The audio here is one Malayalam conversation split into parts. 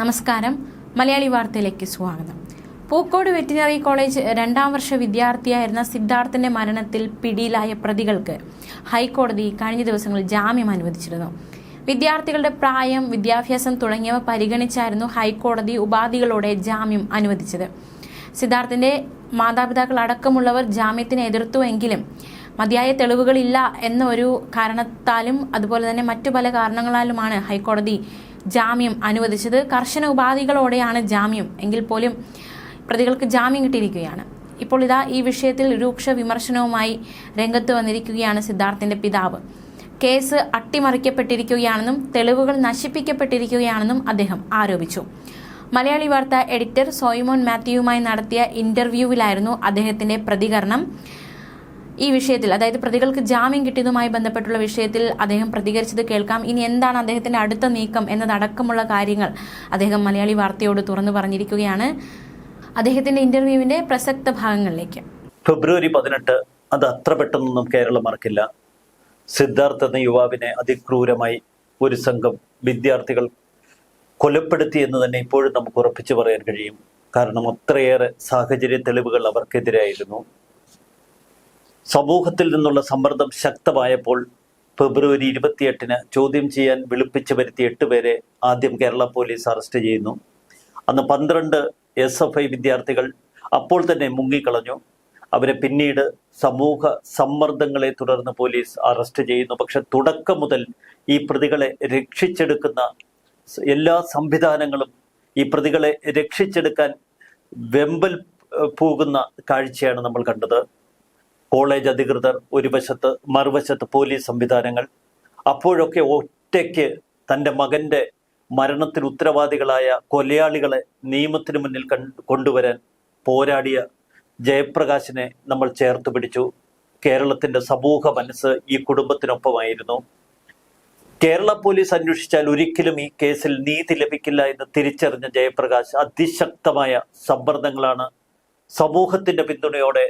നമസ്കാരം. മലയാളി വാർത്തയിലേക്ക് സ്വാഗതം. പൂക്കോട് വെറ്റിനറി കോളേജ് രണ്ടാം വർഷ വിദ്യാർത്ഥിയായിരുന്ന സിദ്ധാർത്ഥന്റെ മരണത്തിൽ പിടിയിലായ പ്രതികൾക്ക് ഹൈക്കോടതി കഴിഞ്ഞ ദിവസങ്ങളിൽ ജാമ്യം അനുവദിച്ചിരുന്നു. വിദ്യാർത്ഥികളുടെ പ്രായം വിദ്യാഭ്യാസം തുടങ്ങിയവ പരിഗണിച്ചായിരുന്നു ഹൈക്കോടതി ഉപാധികളോടെ ജാമ്യം അനുവദിച്ചത്. സിദ്ധാർത്ഥിന്റെ മാതാപിതാക്കൾ അടക്കമുള്ളവർ ജാമ്യത്തിനെ എതിർത്തുവെങ്കിലും മതിയായ തെളിവുകളില്ല എന്ന ഒരു കാരണത്താലും അതുപോലെ തന്നെ മറ്റു പല കാരണങ്ങളാലുമാണ് ഹൈക്കോടതി ജാമ്യം അനുവദിച്ചത്. കർശന ഉപാധികളോടെയാണ് ജാമ്യം. എങ്കിൽ പോലും പ്രതികൾക്ക് ജാമ്യം കിട്ടിയിരിക്കുകയാണ്. ഇപ്പോൾ ഇതാ ഈ വിഷയത്തിൽ രൂക്ഷ വിമർശനവുമായി രംഗത്ത് വന്നിരിക്കുകയാണ് സിദ്ധാർത്ഥിന്റെ പിതാവ്. കേസ് അട്ടിമറിക്കപ്പെട്ടിരിക്കുകയാണെന്നും തെളിവുകൾ നശിപ്പിക്കപ്പെട്ടിരിക്കുകയാണെന്നും അദ്ദേഹം ആരോപിച്ചു. മലയാളി വാർത്ത എഡിറ്റർ സോയിമോൻ മാത്യുവുമായി നടത്തിയ ഇന്റർവ്യൂവിലായിരുന്നു അദ്ദേഹത്തിന്റെ പ്രതികരണം. ഈ വിഷയത്തിൽ അതായത് പ്രതികൾക്ക് ജാമ്യം കിട്ടിയതുമായി ബന്ധപ്പെട്ടുള്ള വിഷയത്തിൽ അദ്ദേഹം പ്രതികരിച്ചത് കേൾക്കാം. ഇനി എന്താണ് അദ്ദേഹത്തിന്റെ അടുത്ത നീക്കം എന്നതടക്കമുള്ള കാര്യങ്ങൾ അദ്ദേഹം മലയാളി വാർത്തയോട് തുറന്നു പറഞ്ഞിരിക്കുകയാണ്. അദ്ദേഹത്തിന്റെ ഇന്റർവ്യൂവിന്റെ പ്രസക്ത ഭാഗങ്ങളിലേക്ക്. ഫെബ്രുവരി പതിനെട്ട് അത് അത്ര പെട്ടെന്നൊന്നും കേരളം മറക്കില്ല. സിദ്ധാർത്ഥ എന്ന യുവാവിനെ അതിക്രൂരമായി ഒരു സംഘം വിദ്യാർത്ഥികൾ കൊലപ്പെടുത്തി എന്ന് തന്നെ ഇപ്പോഴും നമുക്ക് ഉറപ്പിച്ചു പറയാൻ കഴിയും. കാരണം അത്രയേറെ സാഹചര്യ തെളിവുകൾ അവർക്കെതിരായിരുന്നു. സമൂഹത്തിൽ നിന്നുള്ള സമ്മർദ്ദം ശക്തമായപ്പോൾ ഫെബ്രുവരി ഇരുപത്തിയെട്ടിന് ചോദ്യം ചെയ്യാൻ വിളിപ്പിച്ചു വരുത്തിയ എട്ട് പേരെ ആദ്യം കേരള പോലീസ് അറസ്റ്റ് ചെയ്യുന്നു. അന്ന് പന്ത്രണ്ട് എസ് എഫ് ഐ വിദ്യാർത്ഥികൾ അപ്പോൾ തന്നെ മുങ്ങിക്കളഞ്ഞു. അവരെ പിന്നീട് സമൂഹ സമ്മർദ്ദങ്ങളെ തുടർന്ന് പോലീസ് അറസ്റ്റ് ചെയ്യുന്നു. പക്ഷെ തുടക്കം മുതൽ ഈ പ്രതികളെ രക്ഷിച്ചെടുക്കുന്ന എല്ലാ സംവിധാനങ്ങളും ഈ പ്രതികളെ രക്ഷിച്ചെടുക്കാൻ വെമ്പൽ പോകുന്ന കാഴ്ചയാണ് നമ്മൾ കണ്ടത്. കോളേജ് അധികൃതർ ഒരു വശത്ത് മറുവശത്ത് പോലീസ് സംവിധാനങ്ങൾ. അപ്പോഴൊക്കെ ഒറ്റയ്ക്ക് തന്റെ മകന്റെ മരണത്തിന് ഉത്തരവാദികളായ കൊലയാളികളെ നിയമത്തിന് മുന്നിൽ കൊണ്ടുവരാൻ പോരാടിയ ജയപ്രകാശിനെ നമ്മൾ ചേർത്ത് പിടിച്ചു. കേരളത്തിന്റെ സമൂഹ മനസ്സ് ഈ കുടുംബത്തിനൊപ്പമായിരുന്നു. കേരള പോലീസ് അന്വേഷിച്ചാൽ ഒരിക്കലും ഈ കേസിൽ നീതി ലഭിക്കില്ല എന്ന് തിരിച്ചറിഞ്ഞ ജയപ്രകാശ് അതിശക്തമായ സമ്മർദ്ദങ്ങളാണ് സമൂഹത്തിന്റെ പിന്തുണയോടെ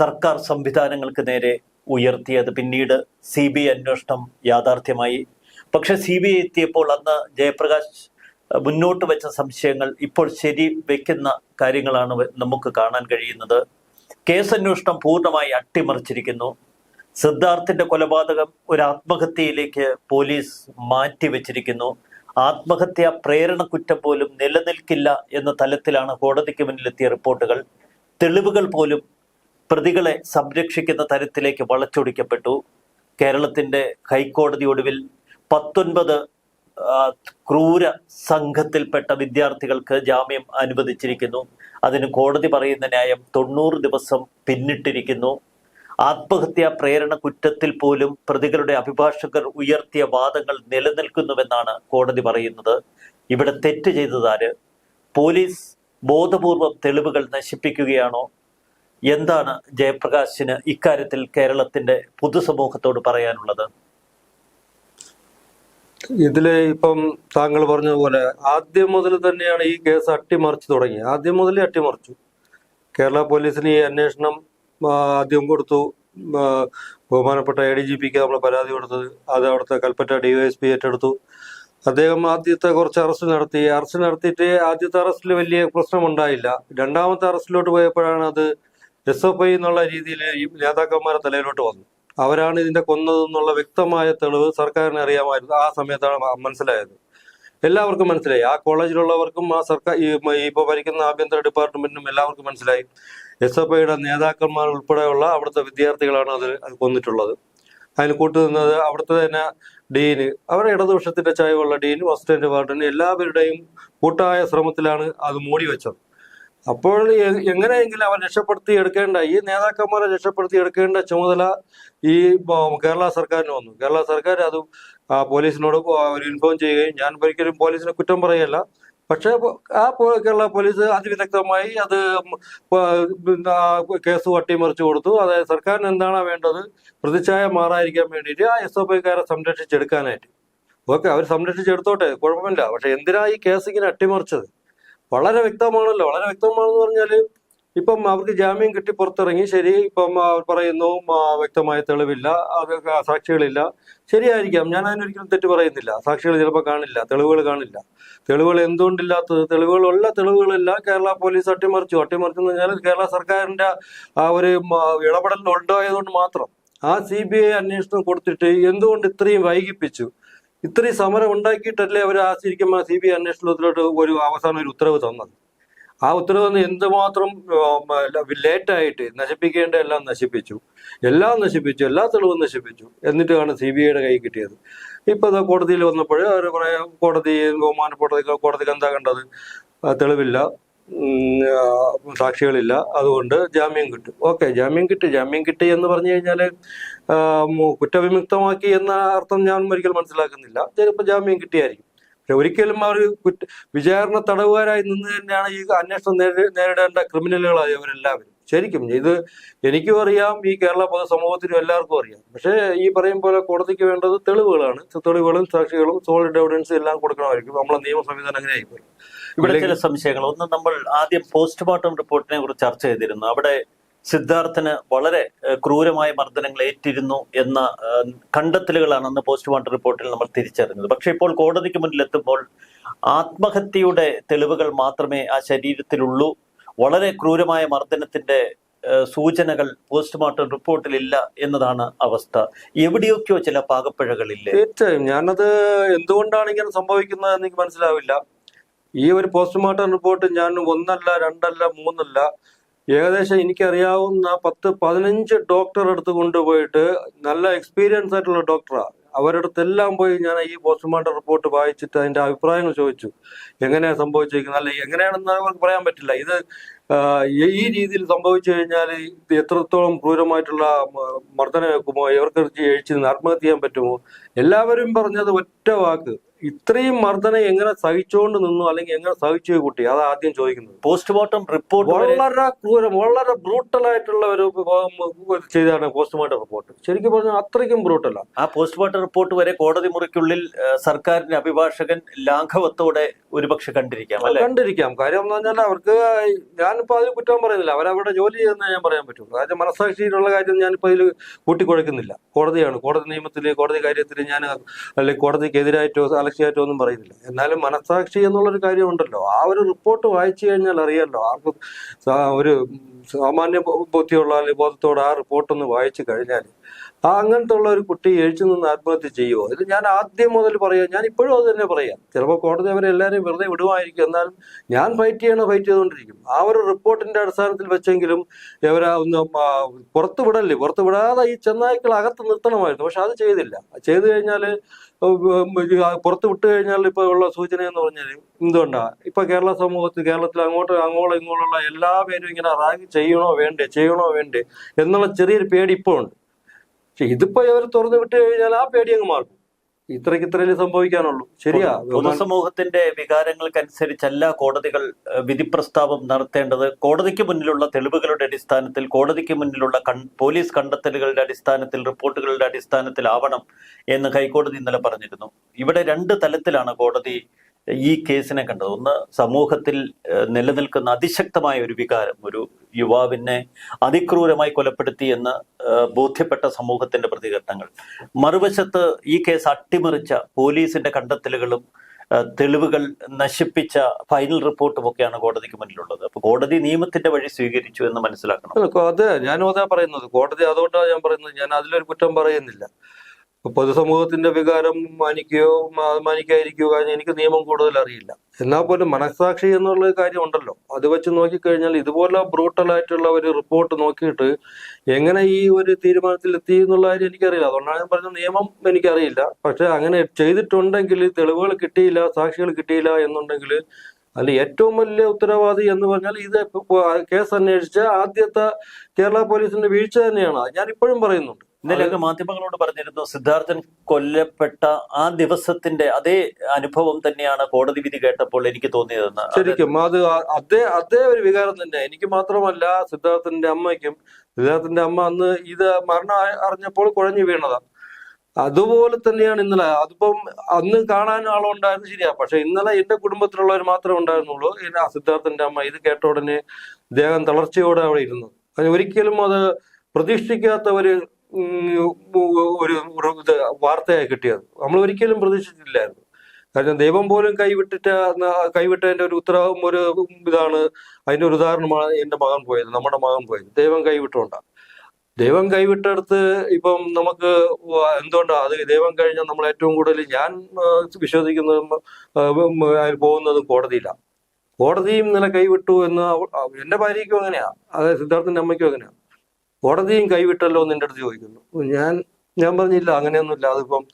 സർക്കാർ സംവിധാനങ്ങൾക്ക് നേരെ ഉയർത്തിയത്. പിന്നീട് സി ബി ഐ അന്വേഷണം യാഥാർത്ഥ്യമായി. പക്ഷെ സി ബി ഐ എത്തിയപ്പോൾ അന്ന് ജയപ്രകാശ് മുന്നോട്ട് വെച്ച സംശയങ്ങൾ ഇപ്പോൾ ശരി വെക്കുന്ന കാര്യങ്ങളാണ് നമുക്ക് കാണാൻ കഴിയുന്നത്. കേസ് അന്വേഷണം പൂർണമായി അട്ടിമറിച്ചിരിക്കുന്നു. സിദ്ധാർത്ഥിന്റെ കൊലപാതകം ഒരു ആത്മഹത്യയിലേക്ക് പോലീസ് മാറ്റിവെച്ചിരിക്കുന്നു ആത്മഹത്യാ പ്രേരണ കുറ്റം പോലും നിലനിൽക്കില്ല എന്ന തലത്തിലാണ് കോടതിക്ക് മുന്നിലെത്തിയ റിപ്പോർട്ടുകൾ. തെളിവുകൾ പോലും പ്രതികളെ സംരക്ഷിക്കുന്ന തരത്തിലേക്ക് വളച്ചൊടിക്കപ്പെട്ടു. കേരളത്തിന്റെ ഹൈക്കോടതി ഒടുവിൽ പത്തൊൻപത് ക്രൂര സംഘത്തിൽപ്പെട്ട വിദ്യാർത്ഥികൾക്ക് ജാമ്യം അനുവദിച്ചിരിക്കുന്നു. അതിന് കോടതി പറയുന്ന ന്യായം തൊണ്ണൂറ് ദിവസം പിന്നിട്ടിരിക്കുന്നു. ആത്മഹത്യാ പ്രേരണ കുറ്റത്തിൽ പോലും പ്രതികളുടെ അഭിഭാഷകർ ഉയർത്തിയ വാദങ്ങൾ നിലനിൽക്കുന്നുവെന്നാണ് കോടതി പറയുന്നത്. ഇവിടെ തെറ്റ് ചെയ്തതാര്? പോലീസ് ബോധപൂർവം തെളിവുകൾ നശിപ്പിക്കുകയാണോ? എന്താണ് ജയപ്രകാശിന് ഇക്കാര്യത്തിൽ കേരളത്തിന്റെ പൊതുസമൂഹത്തോട് പറയാനുള്ളത്? ഇതിൽ ഇപ്പം താങ്കൾ പറഞ്ഞ പോലെ ആദ്യം മുതൽ തന്നെയാണ് ഈ കേസ് അട്ടിമറിച്ചു തുടങ്ങി ആദ്യം മുതലേ അട്ടിമറിച്ചു. കേരള പോലീസിന് ഈ അന്വേഷണം ആദ്യം കൊടുത്തു. ബഹുമാനപ്പെട്ട എ ഡി ജി പിക്ക് നമ്മൾ പരാതി കൊടുത്തത്. അത് അവിടുത്തെ കൽപ്പറ്റ ഡിവൈഎസ്പി ഏറ്റെടുത്തു. അദ്ദേഹം ആദ്യത്തെ കുറച്ച് അറസ്റ്റ് നടത്തി. അറസ്റ്റ് നടത്തിയിട്ട് ആദ്യത്തെ അറസ്റ്റിൽ വലിയ പ്രശ്നമുണ്ടായില്ല. രണ്ടാമത്തെ അറസ്റ്റിലോട്ട് പോയപ്പോഴാണ് അത് എസ് എഫ് ഐ എന്നുള്ള രീതിയിൽ ഈ നേതാക്കന്മാരെ തലയിലോട്ട് വന്നു. അവരാണ് ഇതിന്റെ കൊന്നതെന്നുള്ള വ്യക്തമായ തെളിവ് സർക്കാരിന് അറിയാമായിരുന്നു. ആ സമയത്താണ് മനസ്സിലായത്. എല്ലാവർക്കും മനസ്സിലായി. ആ കോളേജിലുള്ളവർക്കും ആ സർക്കാർ ഈ മ- ഇപ്പൊ ഭരിക്കുന്ന ആഭ്യന്തര ഡിപ്പാർട്ട്മെന്റിനും എല്ലാവർക്കും മനസ്സിലായി. എസ് എഫ് ഐയുടെ നേതാക്കന്മാർ ഉൾപ്പെടെയുള്ള അവിടുത്തെ വിദ്യാർത്ഥികളാണ് അത് കൊന്നിട്ടുള്ളത്. അതിന് കൂട്ടുനിന്നത് അവിടുത്തെ തന്നെ ഡീന്. അവരുടെ ഇടതുപക്ഷത്തിന്റെ ചായവുള്ള ഡീനും അസിസ്റ്റന്റ് വാർഡനും എല്ലാവരുടെയും കൂട്ടായ ശ്രമത്തിലാണ് അത് മൂടി വെച്ചത് അപ്പോൾ എങ്ങനെയെങ്കിലും അവർ രക്ഷപ്പെടുത്തി എടുക്കേണ്ട ഈ നേതാക്കന്മാരെ രക്ഷപ്പെടുത്തി എടുക്കേണ്ട ചുമതല ഈ കേരള സർക്കാരിന് വന്നു. കേരള സർക്കാർ അത് പോലീസിനോട് ഇൻഫോം ചെയ്യുകയും ഞാൻ ഒരിക്കലും പോലീസിനെ കുറ്റം പറയല്ല പക്ഷേ ആ കേരള പോലീസ് അതിവിദഗ്ധമായി അത് കേസ് അട്ടിമറിച്ചു കൊടുത്തു. അതായത് സർക്കാരിന് എന്താണ് വേണ്ടത് പ്രതിച്ഛായ മാറാതിരിക്കാൻ വേണ്ടിയിട്ട് ആ എസ് എഫ് ഐക്കാരെ സംരക്ഷിച്ചെടുക്കാനായിട്ട്. ഓക്കെ അവർ സംരക്ഷിച്ചെടുത്തോട്ടെ കുഴപ്പമില്ല. പക്ഷെ എന്തിനാ ഈ കേസ് ഇങ്ങനെ അട്ടിമറിച്ചത്? വളരെ വ്യക്തമാണല്ലോ. വളരെ വ്യക്തമാണെന്ന് പറഞ്ഞാൽ ഇപ്പം അവർക്ക് ജാമ്യം കിട്ടി പുറത്തിറങ്ങി. ശരി ഇപ്പം അവർ പറയുന്നു വ്യക്തമായ തെളിവില്ല. അത് സാക്ഷികളില്ല. ശരിയായിരിക്കാം. ഞാൻ അതിനൊരിക്കലും തെറ്റ് പറയുന്നില്ല. സാക്ഷികൾ ചിലപ്പോൾ കാണില്ല. തെളിവുകൾ കാണില്ല. തെളിവുകൾ എന്തുകൊണ്ടില്ലാത്തത്? തെളിവുകളുള്ള തെളിവുകളെല്ലാം കേരള പോലീസ് അട്ടിമറിച്ചു. അട്ടിമറിച്ചു എന്ന് പറഞ്ഞാൽ കേരള സർക്കാരിന്റെ ആ ഒരു ഇടപെടൽ ഉണ്ടായതുകൊണ്ട് മാത്രം. ആ സി ബി ഐ അന്വേഷണം കൊടുത്തിട്ട് എന്തുകൊണ്ട് ഇത്രയും വൈകിപ്പിച്ചു? ഇത്രയും സമരം ഉണ്ടാക്കിയിട്ടല്ലേ അവർ ആ ശരിക്കും സി ബി ഐ അന്വേഷണത്തിലോട്ട് ഒരു അവസാനം ഒരു ഉത്തരവ് തന്നത്? ആ ഉത്തരവ് എന്തുമാത്രം ലേറ്റായിട്ട് നശിപ്പിക്കേണ്ട എല്ലാം നശിപ്പിച്ചു. എല്ലാം നശിപ്പിച്ചു എല്ലാ തെളിവും നശിപ്പിച്ചു. എന്നിട്ടാണ് സി ബി ഐയുടെ കൈ കിട്ടിയത്. ഇപ്പൊ ദാ കോടതിയിൽ വന്നപ്പോൾ അവർ കുറേ കോടതി ബഹുമാനപ്പെട്ട കോടതിക്ക് എന്താ കണ്ടത്? തെളിവില്ല. സാക്ഷികളില്ല. അതുകൊണ്ട് ജാമ്യം കിട്ടും. ഓക്കെ ജാമ്യം കിട്ടി. ജാമ്യം കിട്ടി എന്ന് പറഞ്ഞു കഴിഞ്ഞാൽ കുറ്റവിമുക്തമാക്കി എന്ന അർത്ഥം ഞാൻ ഒരിക്കൽ മനസ്സിലാക്കുന്നില്ല. ചിലപ്പോൾ ജാമ്യം കിട്ടിയായിരിക്കും. പക്ഷെ ഒരിക്കലും അവർ കുറ്റ വിചാരണ തടവുകാരായി നിന്ന് തന്നെയാണ് ഈ അന്വേഷണം നേരിടേണ്ട ക്രിമിനലുകളായി അവരെല്ലാവരും. ശരിക്കും ഇത് എനിക്കും അറിയാം ഈ കേരള പൊതുസമൂഹത്തിനും എല്ലാവർക്കും അറിയാം. പക്ഷേ ഈ പറയും പോലെ കോടതിക്ക് വേണ്ടത് തെളിവുകളാണ്. തെളിവുകളും സാക്ഷികളും സോളിഡ് എവിഡൻസ് എല്ലാം കൊടുക്കണമായിരിക്കും. നമ്മളെ നിയമ സംവിധാനം അങ്ങനെ ആയിപ്പോയി. ഇവിടെ ചില സംശയങ്ങൾ. ഒന്ന് നമ്മൾ ആദ്യം പോസ്റ്റ്മോർട്ടം റിപ്പോർട്ടിനെ കുറിച്ച് ചർച്ച ചെയ്തിരുന്നു. അവിടെ സിദ്ധാർത്ഥന് വളരെ ക്രൂരമായ മർദ്ദനങ്ങൾ ഏറ്റിരുന്നു എന്ന കണ്ടെത്തലുകളാണ് അന്ന് പോസ്റ്റ്മോർട്ടം റിപ്പോർട്ടിൽ നമ്മൾ തിരിച്ചറിഞ്ഞത്. പക്ഷേ ഇപ്പോൾ കോടതിക്ക് മുന്നിലെത്തുമ്പോൾ ആത്മഹത്യയുടെ തെളിവുകൾ മാത്രമേ ആ ശരീരത്തിലുള്ളൂ. വളരെ ക്രൂരമായ മർദ്ദനത്തിന്റെ സൂചനകൾ പോസ്റ്റ്മോർട്ടം റിപ്പോർട്ടിലില്ല എന്നതാണ് അവസ്ഥ. എവിടെയൊക്കെയോ ചില പാകപ്പിഴകളില്ലേ? തീർച്ചയായും. ഞാനത് എന്തുകൊണ്ടാണ് ഇങ്ങനെ സംഭവിക്കുന്നത് എനിക്ക് മനസ്സിലാവില്ല. ഈ ഒരു പോസ്റ്റ്മോർട്ടം റിപ്പോർട്ട് ഞാൻ ഒന്നല്ല രണ്ടല്ല മൂന്നല്ല ഏകദേശം എനിക്കറിയാവുന്ന പത്ത് പതിനഞ്ച് ഡോക്ടർ അടുത്ത് കൊണ്ടുപോയിട്ട് നല്ല എക്സ്പീരിയൻസ് ആയിട്ടുള്ള ഡോക്ടറാ. അവരുടെ അടുത്തെല്ലാം പോയി ഞാൻ ഈ പോസ്റ്റ്മോർട്ടം റിപ്പോർട്ട് വായിച്ചിട്ട് അതിന്റെ അഭിപ്രായങ്ങൾ ചോദിച്ചു. എങ്ങനെയാണ് സംഭവിച്ചിരിക്കുന്നത് അല്ലെ എങ്ങനെയാണെന്ന് അവർക്ക് പറയാൻ പറ്റില്ല. ഇത് ഈ- രീതിയിൽ സംഭവിച്ചു കഴിഞ്ഞാൽ ഇത് എത്രത്തോളം ക്രൂരമായിട്ടുള്ള മർദ്ദനം വെക്കുമോ ഇവർക്ക് നിന്ന് ആത്മഹത്യ ചെയ്യാൻ പറ്റുമോ? എല്ലാവരും പറഞ്ഞത് ഒറ്റ വാക്ക്. ഇത്രയും മർദ്ദനം എങ്ങനെ സഹിച്ചുകൊണ്ട് നിന്നു അല്ലെങ്കിൽ എങ്ങനെ സഹിച്ചു കുട്ടി? അത് ആദ്യം ചോദിക്കുന്നത്. പോസ്റ്റ്മോർട്ടം റിപ്പോർട്ട് വളരെ ക്രൂരം വളരെ ബ്രൂട്ടൽ ആയിട്ടുള്ള ഒരു ചെയ്താണ് പോസ്റ്റ്മോർട്ടം റിപ്പോർട്ട് ശരിക്കും പറഞ്ഞാൽ അത്രയ്ക്കും ബ്രൂട്ടല്ല ആ പോസ്റ്റ്മോർട്ടം റിപ്പോർട്ട് വരെ കോടതി മുറിക്കുള്ളിൽ സർക്കാരിന്റെ അഭിഭാഷകൻ ലാഘവത്തോടെ ഒരുപക്ഷെ കണ്ടിരിക്കാം അല്ലെ? കണ്ടിരിക്കാം. കാര്യം എന്ന് പറഞ്ഞാൽ അവർക്ക് ഞാനിപ്പോ അതിൽ കുറ്റം പറയുന്നില്ല. അവരവിടെ ജോലി ചെയ്യുന്ന ഞാൻ പറയാൻ പറ്റും അതായത് മനസ്സാക്ഷിയിലുള്ള കാര്യം ഞാനിപ്പോ ഇതിൽ കൂട്ടിക്കുഴക്കുന്നില്ല കോടതിയാണ്. കോടതി നിയമത്തിൽ കോടതി കാര്യത്തിൽ ഞാൻ അല്ലെങ്കിൽ കോടതിക്കെതിരായിട്ടോ അലക്ഷ്യമായിട്ടോ ഒന്നും പറയുന്നില്ല. എന്നാലും മനസാക്ഷി എന്നുള്ളൊരു കാര്യമുണ്ടല്ലോ. ആ ഒരു റിപ്പോർട്ട് വായിച്ചു കഴിഞ്ഞാൽ അറിയാമല്ലോ ആർക്കും ഒരു സാമാന്യ ബോധ്യമുള്ള അല്ലെങ്കിൽ ബോധത്തോടെ ആ റിപ്പോർട്ടൊന്ന് വായിച്ചു കഴിഞ്ഞാൽ ആ അങ്ങനത്തെ ഉള്ള ഒരു കുട്ടി എഴുച്ചു നിന്ന് ആത്മഹത്യ ചെയ്യുമോ ഇത് ഞാൻ ആദ്യം മുതൽ പറയാം. ഞാൻ ഇപ്പോഴും അത് തന്നെ പറയാം. ചിലപ്പോൾ കോടതി അവരെ എല്ലാവരെയും വെറുതെ വിടുമായിരിക്കും. എന്നാലും ഞാൻ ഫൈറ്റ് ചെയ്യണ ഫൈറ്റ് ചെയ്തുകൊണ്ടിരിക്കും. ആ ഒരു റിപ്പോർട്ടിന്റെ അടിസ്ഥാനത്തിൽ വെച്ചെങ്കിലും ഇവരെ ഒന്ന് പുറത്ത് വിടല്ലേ? ഈ ചെന്നായ്ക്കൾ അകത്ത് നിർത്തണമായിരുന്നു. പക്ഷെ അത് ചെയ്തില്ല. ചെയ്തു കഴിഞ്ഞാൽ പുറത്ത് വിട്ടു കഴിഞ്ഞാൽ ഇപ്പൊ ഉള്ള സൂചന എന്ന് പറഞ്ഞാൽ എന്തുകൊണ്ടാ? ഇപ്പൊ കേരള സമൂഹത്തിൽ കേരളത്തിൽ അങ്ങോട്ട് അങ്ങോളം ഇങ്ങോട്ടുള്ള എല്ലാ പേരും ഇങ്ങനെ റാഗ് ചെയ്യണോ വേണ്ടേ ചെയ്യണോ വേണ്ടേ എന്നുള്ള ചെറിയൊരു പേടി ഇപ്പോൾ ഉണ്ട്. പക്ഷെ ഇതിപ്പോ ഇവർ തുറന്നു വിട്ട് കഴിഞ്ഞാൽ ആ പേടി അങ്ങ് മാറും. ഇത്രയ്ക്ക് സംഭവിക്കാനുള്ളൂ. ശരിയാ പൊതുസമൂഹത്തിന്റെ വികാരങ്ങൾക്കനുസരിച്ചല്ല കോടതികൾ വിധി പ്രസ്താവം നടത്തേണ്ടത് കോടതിക്ക് മുന്നിലുള്ള തെളിവുകളുടെ അടിസ്ഥാനത്തിൽ കോടതിക്ക് മുന്നിലുള്ള പോലീസ് കണ്ടെത്തലുകളുടെ അടിസ്ഥാനത്തിൽ റിപ്പോർട്ടുകളുടെ അടിസ്ഥാനത്തിലാവണം എന്ന് ഹൈക്കോടതി ഇന്നലെ പറഞ്ഞിരുന്നു. ഇവിടെ രണ്ട് തലത്തിലാണ് കോടതി ഈ കേസിനെ കണ്ടത്. ഒന്ന് സമൂഹത്തിൽ നിലനിൽക്കുന്ന അതിശക്തമായ ഒരു വികാരം ഒരു യുവാവിനെ അതിക്രൂരമായി കൊലപ്പെടുത്തി എന്ന് ബോധ്യപ്പെട്ട സമൂഹത്തിന്റെ പ്രതികരണങ്ങൾ. മറുവശത്ത് ഈ കേസ് അട്ടിമറിച്ച പോലീസിന്റെ കണ്ടെത്തലുകളും തെളിവുകൾ നശിപ്പിച്ച ഫൈനൽ റിപ്പോർട്ടും ഒക്കെയാണ് കോടതിക്ക് മുന്നിലുള്ളത്. അപ്പൊ കോടതി നിയമത്തിന്റെ വഴി സ്വീകരിച്ചു എന്ന് മനസ്സിലാക്കണം. അതെ ഞാനും അതാ പറയുന്നത്. കോടതി അതുകൊണ്ടാണ് ഞാൻ പറയുന്നത്. ഞാൻ അതിലൊരു കുറ്റം പറയുന്നില്ല. പൊതുസമൂഹത്തിന്റെ വികാരം മാനിക്കുകയോ കാര്യം എനിക്ക് നിയമം കൂടുതൽ അറിയില്ല. എന്നാൽ പോലും മനസ്സാക്ഷി എന്നുള്ള കാര്യം ഉണ്ടല്ലോ. അത് വെച്ച് നോക്കിക്കഴിഞ്ഞാൽ ഇതുപോലെ ബ്രൂട്ടലായിട്ടുള്ള ഒരു റിപ്പോർട്ട് നോക്കിയിട്ട് എങ്ങനെ ഈ ഒരു തീരുമാനത്തിൽ എത്തി എന്നുള്ള കാര്യം എനിക്കറിയില്ല. അതുകൊണ്ടാണ് ഞാൻ പറഞ്ഞ നിയമം എനിക്കറിയില്ല. പക്ഷെ അങ്ങനെ ചെയ്തിട്ടുണ്ടെങ്കിൽ തെളിവുകൾ കിട്ടിയില്ല സാക്ഷികൾ കിട്ടിയില്ല എന്നുണ്ടെങ്കിൽ അല്ല ഏറ്റവും വലിയ ഉത്തരവാദി എന്ന് പറഞ്ഞാൽ ഇത് കേസ് അന്വേഷിച്ച ആദ്യത്തെ കേരള പോലീസിന്റെ വീഴ്ച തന്നെയാണ്. ഞാൻ ഇപ്പോഴും പറയുന്നുണ്ട്. ഇന്നലെ അങ്ങ് മാധ്യമങ്ങളോട് പറഞ്ഞിരുന്നു സിദ്ധാർത്ഥൻ കൊല്ലപ്പെട്ട ആ ദിവസത്തിന്റെ അതേ അനുഭവം തന്നെയാണ് കോടതി വിധി കേട്ടപ്പോൾ എനിക്ക് തോന്നിയതെന്ന്. ശരിക്കും അത് അതേ അതേ ഒരു വികാരം തന്നെ. എനിക്ക് മാത്രമല്ല സിദ്ധാർത്ഥന്റെ അമ്മയ്ക്കും സിദ്ധാർത്ഥന്റെ അമ്മ അന്ന് ഇത് മരണം അറിഞ്ഞപ്പോൾ കുഴഞ്ഞു വീണതാ. അതുപോലെ തന്നെയാണ് ഇന്നലെ. അതിപ്പം അന്ന് കാണാൻ ആളുണ്ടായിരുന്നു ശരിയാ. പക്ഷെ ഇന്നലെ എന്റെ കുടുംബത്തിലുള്ളവർ മാത്രമേ ഉണ്ടായിരുന്നുള്ളൂ. സിദ്ധാർത്ഥന്റെ അമ്മ ഇത് കേട്ട ഉടനെ ദേഹം തളർച്ചയോടെ അവിടെ ഇരുന്നു. അതിന് ഒരിക്കലും അത് പ്രതീക്ഷിക്കാത്ത ഒരു ഒരു വാർത്തയായി കിട്ടിയത്. നമ്മൾ ഒരിക്കലും പ്രതീക്ഷിച്ചിട്ടില്ലായിരുന്നു. കാരണം ദൈവം പോലും കൈവിട്ടിട്ട് കൈവിട്ടതിന്റെ ഒരു ഉത്തരവും ഒരു ഇതാണ് അതിന്റെ ഒരു ഉദാഹരണമാണ് എന്റെ മകൻ പോയത് നമ്മുടെ മകൻ പോയത്. ദൈവം കൈവിട്ടുകൊണ്ടാണ് ദൈവം കൈവിട്ടെടുത്ത് ഇപ്പം നമുക്ക് എന്തുകൊണ്ടാണ് എന്തുകൊണ്ടാ? അത് ദൈവം കഴിഞ്ഞാൽ നമ്മൾ ഏറ്റവും കൂടുതൽ ഞാൻ വിശ്വസിക്കുന്നതും അതിൽ പോകുന്നതും കോടതിയിലാണ് കോടതിയും നില കൈവിട്ടു എന്ന് എന്റെ ഭാര്യയ്ക്കും അങ്ങനെയാ. അതായത് സിദ്ധാർത്ഥന്റെ അമ്മയ്ക്കും അങ്ങനെയാ. കോടതിയും കൈവിട്ടല്ലോ എന്ന് എന്റെ അടുത്ത് ചോദിക്കുന്നു. ഞാൻ ഞാൻ പറഞ്ഞില്ല അങ്ങനെയൊന്നുമില്ല അതിപ്പം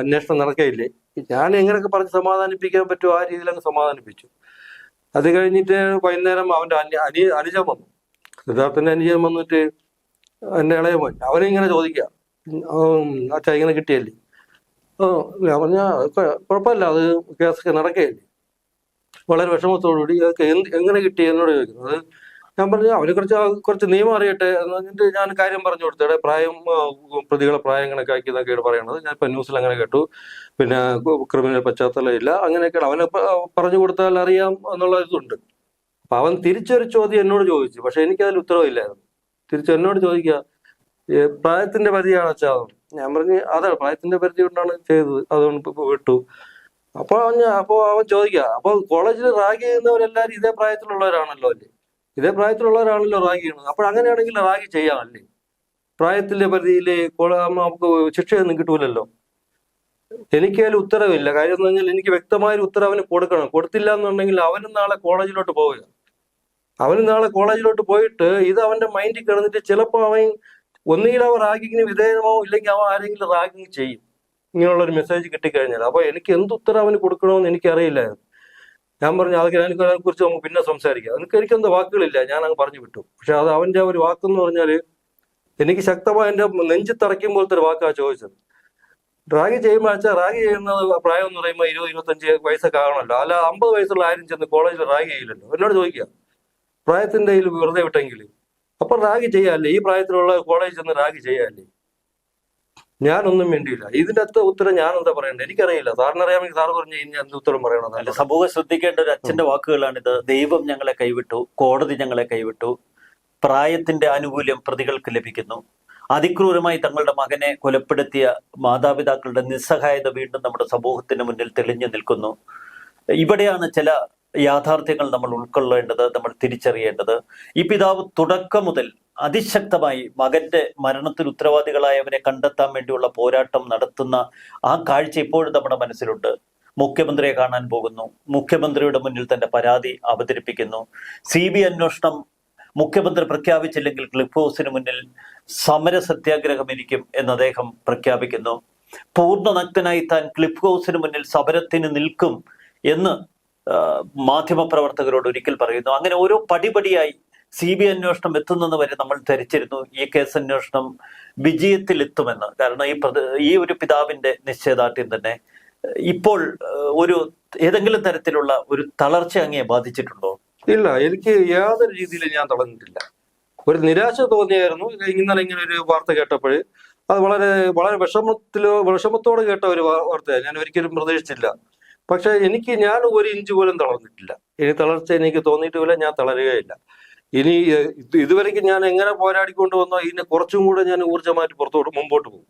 അന്വേഷണം നടക്കയില്ലേ? ഞാൻ എങ്ങനെയൊക്കെ പറഞ്ഞ് സമാധാനിപ്പിക്കാൻ പറ്റുമോ? ആ രീതിയിൽ അങ്ങ് സമാധാനിപ്പിച്ചു. അത് കഴിഞ്ഞിട്ട് വൈകുന്നേരം അവന്റെ അനി അനി അനുജൻ വന്നു. സിദ്ധാർത്ഥന്റെ അനുജൻ വന്നിട്ട് എന്റെ ഇളയ മോൻ അവനെ ഇങ്ങനെ ചോദിക്കുക അച്ഛാ ഇങ്ങനെ കിട്ടിയല്ലേ? ഓ ഞാൻ പറഞ്ഞ കുഴപ്പമില്ല അത് കേസൊക്കെ നടക്കുകയല്ലേ വളരെ വിഷമത്തോടുകൂടി അതൊക്കെ എന്ത് എങ്ങനെ കിട്ടി എന്നോട് ചോദിക്കുന്നു. അത് ഞാൻ പറഞ്ഞു അവരെ കുറിച്ച് കുറച്ച് നിയമം അറിയട്ടെ എന്ന് പറഞ്ഞിട്ട് ഞാൻ കാര്യം പറഞ്ഞു കൊടുത്തു ഇവിടെ പ്രായം പ്രതികളെ പ്രായം കണക്കാക്കി എന്നൊക്കെയാണ് പറയുന്നത് ഞാൻ ഇപ്പം ന്യൂസിൽ അങ്ങനെ കേട്ടു. പിന്നെ ക്രിമിനൽ പശ്ചാത്തലം ഇല്ല അങ്ങനെയൊക്കെയാണ്. അവനെ പറഞ്ഞു കൊടുത്താൽ അറിയാം എന്നുള്ള ഇതുണ്ട്. അപ്പൊ അവൻ തിരിച്ചൊരു ചോദ്യം എന്നോട് ചോദിച്ചു. പക്ഷെ എനിക്കതിൽ ഉത്തരവില്ലായിരുന്നു. തിരിച്ച് എന്നോട് ചോദിക്കുക "ഏ, പ്രായത്തിന്റെ പരിധിയാണ് വെച്ചാൽ ഞാൻ പറഞ്ഞു അതെ പ്രായത്തിന്റെ പരിധി കൊണ്ടാണ് ചെയ്തത്. അതുകൊണ്ട് വിട്ടു. അപ്പൊ അവൻ അപ്പൊ അവൻ ചോദിക്കുക അപ്പൊ കോളേജിൽ റാഗ് ചെയ്യുന്നവരെല്ലാരും ഇതേ പ്രായത്തിലുള്ളവരാണല്ലോ അല്ലേ? ഇതേ പ്രായത്തിലുള്ള ഒരാളല്ലോ റാഗി ചെയ്യണത് അപ്പോൾ അങ്ങനെയാണെങ്കിൽ റാഗി ചെയ്യാമല്ലേ? പ്രായത്തിന്റെ പരിധിയിൽ നമുക്ക് ശിക്ഷയൊന്നും കിട്ടൂലല്ലോ. എനിക്ക് അതിൽ ഉത്തരവില്ല. കാര്യം എന്ന് പറഞ്ഞാൽ എനിക്ക് വ്യക്തമായ ഒരു ഉത്തരവ് അവന് കൊടുക്കണം. കൊടുത്തില്ല എന്നുണ്ടെങ്കിൽ അവനും നാളെ കോളേജിലോട്ട് പോവുക. അവനും നാളെ കോളേജിലോട്ട് പോയിട്ട് ഇത് അവന്റെ മൈൻഡിൽ കിടന്നിട്ട് ചിലപ്പോൾ അവൻ ഒന്നുകിൽ അവൻ റാഗിങ്ങിന് വിധേയമാവും ഇല്ലെങ്കിൽ അവൻ ആരെങ്കിലും റാഗിങ് ചെയ്യും. ഇങ്ങനെയുള്ള ഒരു മെസ്സേജ് കിട്ടിക്കഴിഞ്ഞാൽ. അപ്പൊ എനിക്ക് എന്ത് ഉത്തരം അവന് കൊടുക്കണമെന്ന് എനിക്കറിയില്ലായിരുന്നു. ഞാൻ പറഞ്ഞു അതൊക്കെ എനിക്ക് അതിനെ കുറിച്ച് നമുക്ക് പിന്നെ സംസാരിക്കാം. എനിക്ക് എനിക്കെന്താ വാക്കുകളില്ല ഞാൻ അങ്ങ് പറഞ്ഞു വിട്ടു. പക്ഷെ അത് അവന്റെ ഒരു വാക്കെന്ന് പറഞ്ഞാൽ എനിക്ക് ശക്തമായ എന്റെ നെഞ്ചി തറയ്ക്കുമ്പോഴത്തെ ഒരു വാക്കാ ചോദിച്ചത്. റാഗി ചെയ്യുമ്പോൾ വെച്ചാൽ റാഗി ചെയ്യുന്നത് പ്രായം എന്ന് പറയുമ്പോൾ ഇരുപത് ഇരുപത്തഞ്ച് വയസ്സൊക്കെ ആകണമല്ലോ അല്ല അമ്പത് വയസ്സുള്ള ആരും ചെന്ന് കോളേജിൽ റാഗി ചെയ്യില്ലല്ലോ. എന്നോട് ചോദിക്കുക പ്രായത്തിന്റെ കയ്യിൽ വെറുതെ വിട്ടെങ്കിൽ അപ്പൊ റാഗി ചെയ്യാല്ലേ? ഈ പ്രായത്തിലുള്ള കോളേജിൽ ചെന്ന് റാഗി ചെയ്യാല്ലേ? ഞാനൊന്നും വേണ്ടിയില്ല ഇതിന്റെ അത്ത ഉത്തരം ഞാൻ എന്താ പറയണ്ടത്? എനിക്കറിയില്ല. സാറിന് അറിയാമെങ്കിൽ സാറ് പറഞ്ഞു കഴിഞ്ഞാൽ എന്ത് ഉത്തരം അല്ല പറയണം സമൂഹം ശ്രദ്ധിക്കേണ്ട ഒരു അച്ഛന്റെ വാക്കുകളാണിത്. ദൈവം ഞങ്ങളെ കൈവിട്ടു കോടതി ഞങ്ങളെ കൈവിട്ടു. പ്രായത്തിന്റെ ആനുകൂല്യം പ്രതികൾക്ക് ലഭിക്കുന്നു. അതിക്രൂരമായി തങ്ങളുടെ മകനെ കൊലപ്പെടുത്തിയ മാതാപിതാക്കളുടെ നിസ്സഹായത വീണ്ടും നമ്മുടെ സമൂഹത്തിന് മുന്നിൽ തെളിഞ്ഞു നിൽക്കുന്നു. ഇവിടെയാണ് ചില യാഥാർത്ഥ്യങ്ങൾ നമ്മൾ ഉൾക്കൊള്ളേണ്ടത് നമ്മൾ തിരിച്ചറിയേണ്ടത്. ഈ പിതാവ് തുടക്കം മുതൽ അതിശക്തമായി മകന്റെ മരണത്തിൽ ഉത്തരവാദികളായവരെ കണ്ടെത്താൻ വേണ്ടിയുള്ള പോരാട്ടം നടത്തുന്ന ആ കാഴ്ച ഇപ്പോഴും നമ്മുടെ മനസ്സിലുണ്ട്. മുഖ്യമന്ത്രിയെ കാണാൻ പോകുന്നു. മുഖ്യമന്ത്രിയുടെ മുന്നിൽ തന്റെ പരാതി അവതരിപ്പിക്കുന്നു. സി ബി അന്വേഷണം മുഖ്യമന്ത്രി പ്രഖ്യാപിച്ചില്ലെങ്കിൽ ക്ലിഫ് ഹൗസിന് മുന്നിൽ സമര സത്യാഗ്രഹം ഇരിക്കും എന്ന് അദ്ദേഹം പ്രഖ്യാപിക്കുന്നു. പൂർണ പൂർണനഗ്നായി താൻ ക്ലിഫ് ഹൗസിന് മുന്നിൽ സമരത്തിന് നിൽക്കും എന്ന് മാധ്യമ മാധ്യമപ്രവർത്തകരോട് ഒരിക്കൽ പറയുന്നു. അങ്ങനെ ഓരോ പടിപടിയായി സി ബി അന്വേഷണം എത്തുന്നത് വരെ നമ്മൾ ധരിച്ചിരുന്നു. ഈ കേസ് അന്വേഷണം വിജയത്തിൽ എത്തുമെന്ന് കാരണം ഈ ഈ ഒരു പിതാവിന്റെ നിശ്ചയദാർഢ്യം തന്നെ ഇപ്പോൾ ഒരു ഏതെങ്കിലും തരത്തിലുള്ള ഒരു തളർച്ച അങ്ങേ ബാധിച്ചിട്ടുണ്ടോ? ഇല്ല എനിക്ക് യാതൊരു രീതിയിലും ഞാൻ തളർന്നിട്ടില്ല. ഒരു നിരാശ തോന്നിയായിരുന്നു. ഇന്നലെ ഇങ്ങനെ ഒരു വാർത്ത കേട്ടപ്പോൾ അത് വളരെ വളരെ വിഷമത്തിലോ വിഷമത്തോടെ കേട്ട ഒരു വാർത്തയാണ് ഞാൻ ഒരിക്കലും പ്രതീക്ഷിച്ചില്ല. പക്ഷെ എനിക്ക് ഞാൻ ഒരു ഇഞ്ച് പോലും തളർന്നിട്ടില്ല. ഇനി തളർച്ച എനിക്ക് തോന്നിയിട്ടുമില്ല ഞാൻ തളരുകയില്ല. ഇനി ഇതുവരെയ്ക്കും ഞാൻ എങ്ങനെ പോരാടിക്കൊണ്ട് വന്നോ ഇതിനെ കുറച്ചും കൂടെ ഞാൻ ഊർജമായിട്ട് പുറത്തോട്ട് മുമ്പോട്ട് പോകും.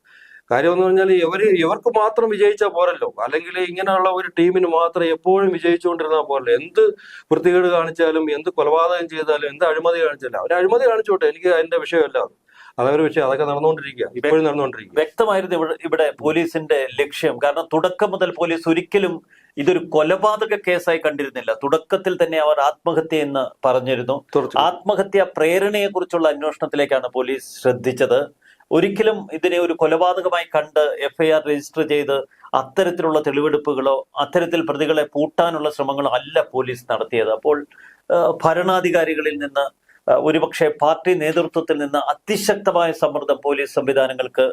കാര്യം എന്ന് പറഞ്ഞാൽ ഇവർ ഇവർക്ക് മാത്രം വിജയിച്ചാൽ പോരല്ലോ. അല്ലെങ്കിൽ ഇങ്ങനെയുള്ള ഒരു ടീമിന് മാത്രം എപ്പോഴും വിജയിച്ചുകൊണ്ടിരുന്നാൽ പോരല്ലോ. എന്ത് വൃത്തികേട് കാണിച്ചാലും എന്ത് കൊലപാതകം ചെയ്താലും എന്ത് അഴിമതി കാണിച്ചാലും അവർ അഴിമതി കാണിച്ചോട്ടെ. എനിക്ക് അതിന്റെ വിഷയമല്ല അത്. വെച്ച് അതൊക്കെ നടന്നുകൊണ്ടിരിക്കുക. ഇപ്പോഴും നടന്നുകൊണ്ടിരിക്കുക. വ്യക്തമായിരുന്നു ഇവിടെ ഇവിടെ പോലീസിന്റെ ലക്ഷ്യം. കാരണം തുടക്കം മുതൽ പോലീസ് ഒരിക്കലും ഇതൊരു കൊലപാതക കേസായി കണ്ടിരുന്നില്ല. തുടക്കത്തിൽ തന്നെ അവർ ആത്മഹത്യ എന്ന് പറഞ്ഞിരുന്നു. ആത്മഹത്യാ പ്രേരണയെ കുറിച്ചുള്ള അന്വേഷണത്തിലേക്കാണ് പോലീസ് ശ്രദ്ധിച്ചത്. ഒരിക്കലും ഇതിനെ ഒരു കൊലപാതകമായി കണ്ട് എഫ്ഐആർ രജിസ്റ്റർ ചെയ്ത് അത്തരത്തിലുള്ള തെളിവെടുപ്പുകളോ അത്തരത്തിൽ പ്രതികളെ പൂട്ടാനുള്ള ശ്രമങ്ങളോ അല്ല പോലീസ് നടത്തിയത്. അപ്പോൾ ഭരണാധികാരികളിൽ നിന്ന് ഒരുപക്ഷെ പാർട്ടി നേതൃത്വത്തിൽ നിന്ന് അതിശക്തമായ സമ്മർദ്ദം പോലീസ് സംവിധാനങ്ങൾക്ക്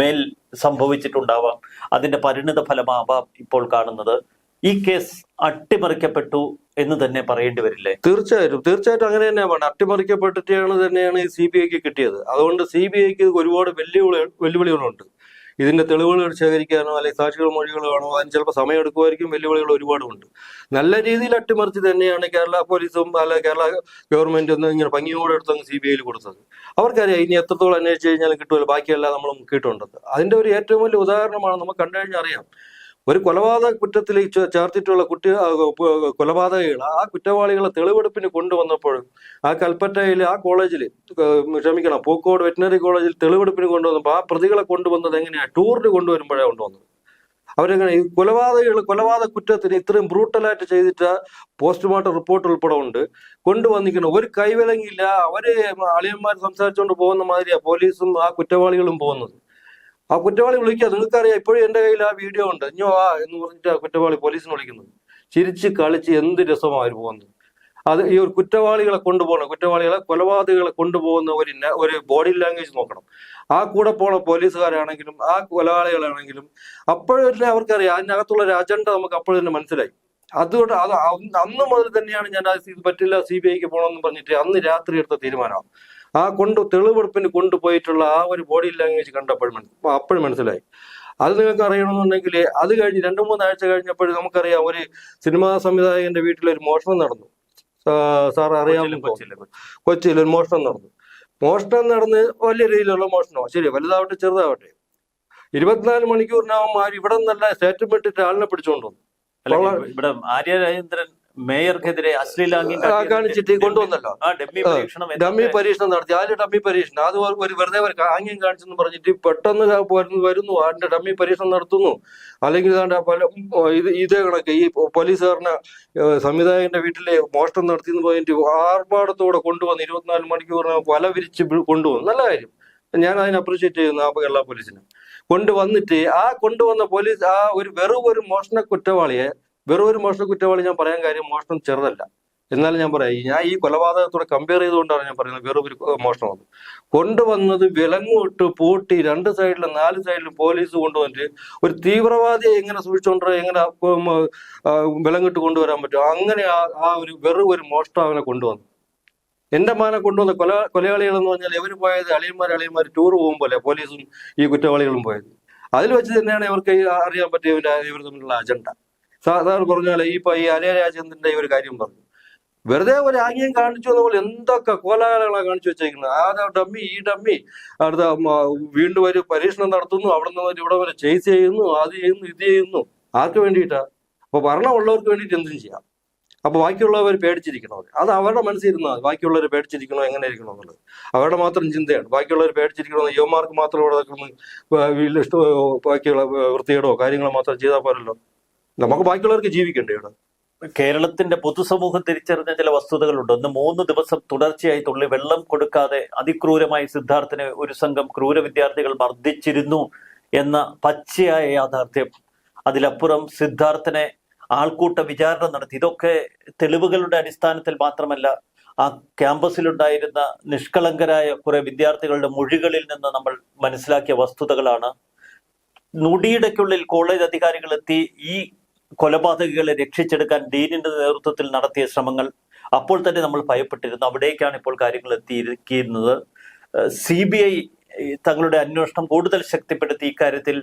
മേൽ സംഭവിച്ചിട്ടുണ്ടാവാം. അതിന്റെ പരിണിത ഫലമാവാം ഇപ്പോൾ കാണുന്നത്. ഈ കേസ് അട്ടിമറിക്കപ്പെട്ടു എന്ന് തന്നെ പറയേണ്ടി വരില്ലേ? തീർച്ചയായിട്ടും. തീർച്ചയായിട്ടും അങ്ങനെ തന്നെ വേണം. അട്ടിമറിക്കപ്പെട്ടിട്ടാണ് തന്നെയാണ് ഈ സി ബി ഐക്ക് കിട്ടിയത്. അതുകൊണ്ട് സി ബി ഐക്ക് ഒരുപാട് വെല്ലുവിളി വെല്ലുവിളികളുണ്ട്. ഇതിന്റെ തെളിവുകൾ ശേഖരിക്കാനോ അല്ലെങ്കിൽ സാക്ഷികൾ മൊഴികളോ ആണോ അതിന് ചിലപ്പോൾ സമയം എടുക്കുമായിരിക്കും. വെല്ലുവിളികൾ ഒരുപാടുണ്ട് നല്ല രീതിയിൽ അട്ടിമറിച്ച് തന്നെയാണ് കേരള പോലീസും അല്ല കേരള ഗവൺമെന്റ് ഒന്ന് ഇങ്ങനെ ഭംഗിയോടെ എടുത്തങ്ങ് സി ബി ഐയിൽ കൊടുത്തത്. അവർക്കറിയാം ഇനി എത്രത്തോളം അന്വേഷിച്ച് കഴിഞ്ഞാലും കിട്ടുമല്ലോ ബാക്കിയെല്ലാം നമ്മൾ മുക്കിയിട്ടുണ്ടെന്ന് അതിന്റെ ഒരു ഏറ്റവും വലിയ ഉദാഹരണമാണ് നമുക്ക് കണ്ടു കഴിഞ്ഞാൽ അറിയാം. ഒരു കൊലപാതക കുറ്റത്തിൽ ചേർത്തിട്ടുള്ള കുട്ടി കൊലപാതകകൾ ആ കുറ്റവാളികളെ തെളിവെടുപ്പിന് കൊണ്ടുവന്നപ്പോഴും ആ കൽപ്പറ്റയിൽ ആ കോളേജിൽ ക്ഷമിക്കണം പൂക്കോട് വെറ്റിനറി കോളേജിൽ തെളിവെടുപ്പിന് കൊണ്ടുവന്നപ്പോൾ ആ പ്രതികളെ കൊണ്ടുവന്നത് എങ്ങനെയാണ് ടൂറിന് കൊണ്ടുവരുമ്പോഴേ കൊണ്ടുവന്നത്. അവരെങ്ങനെ ഈ കൊലപാതകൾ കൊലപാതക കുറ്റത്തിന് ഇത്രയും ബ്രൂട്ടലായിട്ട് ചെയ്തിട്ട് പോസ്റ്റ്മോർട്ടം റിപ്പോർട്ട് ഉൾപ്പെടെ ഉണ്ട്. കൊണ്ടുവന്നിരിക്കണം ഒരു കൈവിലങ്ങില്ല അവർ അളിയന്മാർ സംസാരിച്ചുകൊണ്ട് പോകുന്ന മാതിരിയാണ് പോലീസും ആ കുറ്റവാളികളും പോകുന്നത്. ആ കുറ്റവാളി വിളിക്കുക. നിങ്ങൾക്കറിയാം ഇപ്പോഴും എന്റെ കയ്യിൽ ആ വീഡിയോ ഉണ്ട്. ഇഞ്ഞോ ആ എന്ന് പറഞ്ഞിട്ട് ആ കുറ്റവാളി പോലീസിനെ വിളിക്കുന്നത് ചിരിച്ച് കളിച്ച് എന്ത് അവർ പോകുന്നത്. അത് ഈ ഒരു കുറ്റവാളികളെ കൊണ്ടുപോകണം. കുറ്റവാളികളെ കൊലപാതകളെ കൊണ്ടുപോകുന്ന ഒരു ഒരു ബോഡി ലാംഗ്വേജ് നോക്കണം. ആ കൂടെ പോണ പോലീസുകാരാണെങ്കിലും ആ കൊലപാളികളാണെങ്കിലും അപ്പോഴല്ലേ അവർക്കറിയാം. അതിനകത്തുള്ള ഒരു അജണ്ട നമുക്ക് അപ്പോഴും തന്നെ മനസ്സിലായി. അതുകൊണ്ട് അത് അന്ന് മുതൽ തന്നെയാണ് ഞാൻ പറ്റില്ല സി ബി ഐക്ക് പോകണമെന്ന് പറഞ്ഞിട്ട് അന്ന് രാത്രി എടുത്ത തീരുമാനമാണ്. ആ കൊണ്ട് തെളിവെടുപ്പിന് കൊണ്ടുപോയിട്ടുള്ള ആ ഒരു ബോഡി ലാംഗ്വേജ് കണ്ടപ്പോഴും അപ്പോഴും മനസ്സിലായി. അത് നിങ്ങൾക്ക് അറിയണമെന്നുണ്ടെങ്കിൽ അത് കഴിഞ്ഞ് രണ്ടു മൂന്നാഴ്ച കഴിഞ്ഞപ്പോൾ നമുക്കറിയാം ഒരു സിനിമാ സംവിധായകന്റെ വീട്ടിൽ ഒരു മോഷണം നടന്നു. സാർ അറിയാമല്ലോ. കൊച്ചിയിൽ ഒരു മോഷണം നടന്നു. മോഷണം നടന്ന് വലിയ രീതിയിലുള്ള മോഷണമോ. ശരി വലുതാവട്ടെ ചെറുതാവട്ടെ. ഇരുപത്തിനാല് മണിക്കൂറിനകം ആര് ഇവിടെ നിന്നല്ല സ്റ്റേറ്റ്മെന്റ് ഇട്ടിട്ട് ആളിനെ പിടിച്ചുകൊണ്ടുവന്നു ഇവിടെ ആര്യ രാജേന്ദ്രൻ മേയർക്കെതിരെ അശ്ലീലാംഗം ആ, കാണിച്ചിട്ട് കൊണ്ടുവന്നല്ലോ. ഡമ്മി പരീക്ഷണം നടത്തി. ആര് ഡമ്മി പരീക്ഷണം. അത് ഒരു- വെറുതെ ഒരു ആംഗ്യം കാണിച്ചെന്ന് പറഞ്ഞിട്ട് പെട്ടെന്ന് വരുന്നു ആരുടെ ഡമ്മി പരീക്ഷണം നടത്തുന്നു. അല്ലെങ്കിൽ പല ഇത് ഇതേ കണക്ക്. ഈ പോലീസുകാരനെ സംവിധായകന്റെ വീട്ടിലെ മോഷണം നടത്തിയെന്ന് പോയിട്ട് ആർഭാടത്തോടെ കൊണ്ടുവന്ന് ഇരുപത്തിനാല് മണിക്കൂറിന് വല വിരിച്ച് കൊണ്ടുവന്നു. നല്ല കാര്യം. ഞാൻ അതിനെ അപ്രീഷിയേറ്റ് ചെയ്യുന്നു ആ കേരള പോലീസിനെ. കൊണ്ടുവന്നിട്ട് ആ കൊണ്ടുവന്ന പോലീസ് ആ ഒരു വെറും ഒരു മോഷണ കുറ്റവാളിയെ വെറും ഒരു മോഷണ കുറ്റവാളി ഞാൻ പറയാൻ കാര്യം മോഷണം ചെറുതല്ല. എന്നാലും ഞാൻ പറയാം ഞാൻ ഈ കൊലപാതകത്തോടെ കമ്പയർ ചെയ്തുകൊണ്ടാണ് ഞാൻ പറയുന്നത് വെറും ഒരു മോഷണം കൊണ്ടുവന്നത് വിലങ്ങോട്ട് പൂട്ടി രണ്ട് സൈഡിലും നാല് സൈഡിലും പോലീസ് കൊണ്ടുവന്നിട്ട് ഒരു തീവ്രവാദിയെ എങ്ങനെ സൂക്ഷിച്ചുകൊണ്ടോ എങ്ങനെ വിലങ്ങിട്ട് കൊണ്ടുവരാൻ പറ്റും? അങ്ങനെ ആ ഒരു വെറും ഒരു മോഷണം അവനെ കൊണ്ടുവന്നു. എന്റെ മാനെ കൊണ്ടുവന്ന കൊല കൊലയാളികൾ എന്ന് പറഞ്ഞാൽ ഇവർ പോയത്? അളിയന്മാർ അളിയന്മാർ ടൂർ പോകുമ്പോലെ പോലീസും ഈ കുറ്റവാളികളും പോയത്? അതിൽ വെച്ച് തന്നെയാണ് ഇവർക്ക് അറിയാൻ പറ്റിയ ഇവർ തമ്മിലുള്ള അജണ്ട സാധാരണ പറഞ്ഞാൽ ഈ ഈ അലയ രാജേന്ദ്രന്റെ ഈ ഒരു കാര്യം പറഞ്ഞു. വെറുതെ ഒരു ആംഗ്യം കാണിച്ചു എന്ന പോലെ എന്തൊക്കെ കോലാഹലങ്ങളാണ് കാണിച്ചു വെച്ചേക്കുന്നത്? ആ ഡമ്മി? ഈ ഡമ്മി അടുത്ത വീണ്ടും ഒരു പരീക്ഷണം നടത്തുന്നു അവിടെ നിന്ന് ഇവിടെ വരെ ചേസ് ചെയ്യുന്നു അത് ചെയ്യുന്നു ഇത് ചെയ്യുന്നു. ആർക്ക് വേണ്ടിയിട്ടാ? അപ്പൊ ഭരണമുള്ളവർക്ക് വേണ്ടിയിട്ട് എന്തും ചെയ്യാം. അപ്പൊ ബാക്കിയുള്ളവർ പേടിച്ചിരിക്കണോ? അത് അവരുടെ മനസ്സിരുന്നാൽ ബാക്കിയുള്ളവർ പേടിച്ചിരിക്കണോ? എങ്ങനെ ഇരിക്കണോ എന്നുള്ളത്. അവരുടെ മാത്രം ചിന്തയാണ്. ബാക്കിയുള്ളവർ പേടിച്ചിരിക്കണോ യുവമാർക്ക് മാത്രം ഇവിടെ നിൽക്കുന്നു ബാക്കിയുള്ള വൃത്തികേടോ കാര്യങ്ങളോ മാത്രം ചെയ്താൽ പോരല്ലോ. നമുക്ക് ബാക്കിയുള്ളവർക്ക് ജീവിക്കണ്ടേ ഇവിടെ കേരളത്തിന്റെ പൊതുസമൂഹം തിരിച്ചറിഞ്ഞ ചില വസ്തുതകളുണ്ട്. ഒന്ന് മൂന്ന് ദിവസം തുടർച്ചയായി തുള്ളി വെള്ളം കൊടുക്കാതെ അതിക്രൂരമായി സിദ്ധാർത്ഥിനെ ഒരു സംഘം ക്രൂര വിദ്യാർത്ഥികൾ മർദ്ദിച്ചിരുന്നു എന്ന പച്ചയായ യാഥാർത്ഥ്യം. അതിലപ്പുറം സിദ്ധാർത്ഥനെ ആൾക്കൂട്ട വിചാരണ നടത്തി. ഇതൊക്കെ തെളിവുകളുടെ അടിസ്ഥാനത്തിൽ മാത്രമല്ല ആ ക്യാമ്പസിലുണ്ടായിരുന്ന നിഷ്കളങ്കരായ കുറെ വിദ്യാർത്ഥികളുടെ മൊഴികളിൽ നിന്ന് നമ്മൾ മനസ്സിലാക്കിയ വസ്തുതകളാണ്. നുടിയിടയ്ക്കുള്ളിൽ കോളേജ് അധികാരികൾ എത്തി ഈ കൊലപാതകികളെ രക്ഷിച്ചെടുക്കാൻ ഡീനിന്റെ നേതൃത്വത്തിൽ നടത്തിയ ശ്രമങ്ങൾ അപ്പോൾ തന്നെ നമ്മൾ ഭയപ്പെട്ടിരുന്നു. അവിടേക്കാണ് ഇപ്പോൾ കാര്യങ്ങൾ എത്തിയിരിക്കുന്നത്. സി ബി ഐ തങ്ങളുടെ അന്വേഷണം കൂടുതൽ ശക്തിപ്പെടുത്തി ഇക്കാര്യത്തിൽ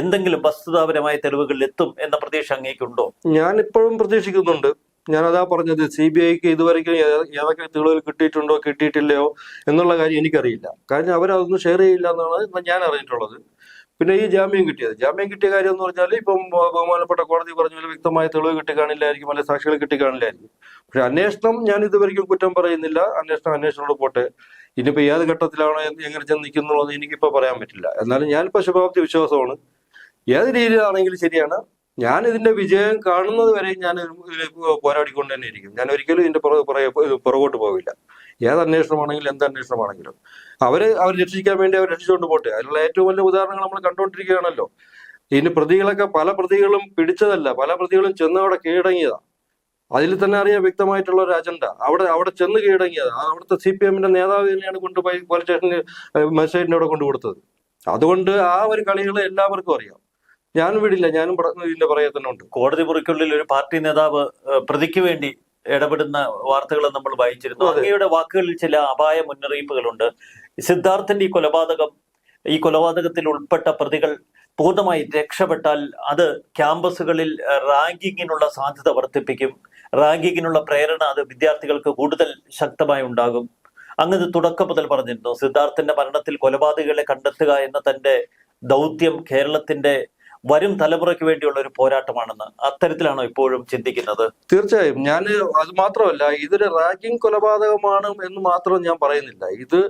എന്തെങ്കിലും വസ്തുതാപരമായ തെളിവുകൾ എത്തും എന്ന പ്രതീക്ഷ അങ്ങേക്കുണ്ടോ? ഞാൻ ഇപ്പോഴും പ്രതീക്ഷിക്കുന്നുണ്ട്. ഞാൻ അതാ പറഞ്ഞത് സി ബി ഐക്ക് ഇതുവരെയ്ക്കും ഏതൊക്കെ തെളിവുകൾ കിട്ടിയിട്ടുണ്ടോ കിട്ടിയിട്ടില്ലയോ എന്നുള്ള കാര്യം എനിക്കറിയില്ല. കാരണം അവരതൊന്നും ഷെയർ ചെയ്യില്ല എന്നാണ് ഞാൻ അറിഞ്ഞിട്ടുള്ളത്. പിന്നെ ഈ ജാമ്യം കിട്ടിയത്. ജാമ്യം കിട്ടിയ കാര്യം എന്ന് പറഞ്ഞാൽ ഇപ്പം ബഹുമാനപ്പെട്ട കോടതി പറഞ്ഞ പോലെ വ്യക്തമായ തെളിവ് കിട്ടി കാണില്ലായിരിക്കും അല്ലെങ്കിൽ സാക്ഷികൾ കിട്ടി കാണില്ലായിരിക്കും പക്ഷെ അന്വേഷണം ഞാൻ ഇതുവരെയ്ക്കും കുറ്റം പറയുന്നില്ല. അന്വേഷണം അന്വേഷണത്തോട് പോട്ടെ. ഇനിയിപ്പോ ഏത് ഘട്ടത്തിലാണോ എങ്ങനെ ചെന്ന് നിൽക്കുന്നുള്ളത് എനിക്കിപ്പോ പറയാൻ പറ്റില്ല. എന്നാലും ഞാൻ ശുഭാപ്തി വിശ്വാസമാണ്. ഏത് രീതിയിലാണെങ്കിലും ശരിയാണ്. ഞാൻ ഇതിന്റെ വിജയം കാണുന്നത് വരെ ഞാൻ പോരാടിക്കൊണ്ട് തന്നെ ഇരിക്കും. ഞാൻ ഒരിക്കലും ഇതിന്റെ പുറകെ പുറകെ പുറകോട്ട് പോവില്ല. ഏത് അന്വേഷണമാണെങ്കിലും എന്ത് അന്വേഷണമാണെങ്കിലും. അവർ അവർ രക്ഷിക്കാൻ വേണ്ടി അവർ രക്ഷിച്ചുകൊണ്ട് പോട്ടെ. അതിനുള്ള ഏറ്റവും വലിയ ഉദാഹരണങ്ങൾ നമ്മൾ കണ്ടുകൊണ്ടിരിക്കുകയാണല്ലോ ഇനി പ്രതികളൊക്കെ പല പ്രതികളും പിടിച്ചതല്ല. പല പ്രതികളും ചെന്ന് അവിടെ കീഴടങ്ങിയതാ. അതിൽ തന്നെ അറിയാം വ്യക്തമായിട്ടുള്ള ഒരു അജണ്ട. അവിടെ അവിടെ ചെന്ന് കീഴടങ്ങിയത്. അവിടുത്തെ സി പി എമ്മിന്റെ നേതാവ് തന്നെയാണ് കൊണ്ടുപോയി പോലീസ് സ്റ്റേഷനിൽ മജിസ്ട്രേറ്റിന്റെ അവിടെ കൊണ്ടു കൊടുത്തത് അതുകൊണ്ട് ആ ഒരു കളികൾ എല്ലാവർക്കും അറിയാം. ഞാനും വിടില്ല ഞാനും ഇതിന്റെ പുറകെ തന്നെ ഉണ്ട്. കോടതി മുറിക്കുള്ളിൽ ഒരു പാർട്ടി നേതാവ് പ്രതിക്ക് വേണ്ടി ഇടപെടുന്ന വാർത്തകൾ നമ്മൾ വായിച്ചിരുന്നു. അങ്ങയുടെ വാക്കുകളിൽ ചില അപായ മുന്നറിയിപ്പുകളുണ്ട്. സിദ്ധാർത്ഥന്റെ ഈ കൊലപാതകം ഈ കൊലപാതകത്തിൽ ഉൾപ്പെട്ട പ്രതികൾ പൂർണമായി രക്ഷപ്പെട്ടാൽ അത് ക്യാമ്പസുകളിൽ റാങ്കിങ്ങിനുള്ള സാധ്യത വർദ്ധിപ്പിക്കും. റാങ്കിങ്ങിനുള്ള പ്രേരണ അത് വിദ്യാർത്ഥികൾക്ക് കൂടുതൽ ശക്തമായി ഉണ്ടാകും. അങ്ങ് ഇത് തുടക്കം മുതൽ പറഞ്ഞിരുന്നു. സിദ്ധാർത്ഥന്റെ മരണത്തിൽ കൊലപാതകികളെ കണ്ടെത്തുക എന്ന തന്റെ ദൗത്യം കേരളത്തിന്റെ വരും തലമുറയ്ക്ക് വേണ്ടിയുള്ള ഒരു പോരാട്ടമാണെന്ന് അത്തരത്തിലാണോ ഇപ്പോഴും ചിന്തിക്കുന്നത്? തീർച്ചയായും. ഞാൻ അത് മാത്രമല്ല ഇതൊരു റാങ്കിങ് കൊലപാതകമാണ് എന്ന് മാത്രം ഞാൻ പറയുന്നില്ല. ഇത്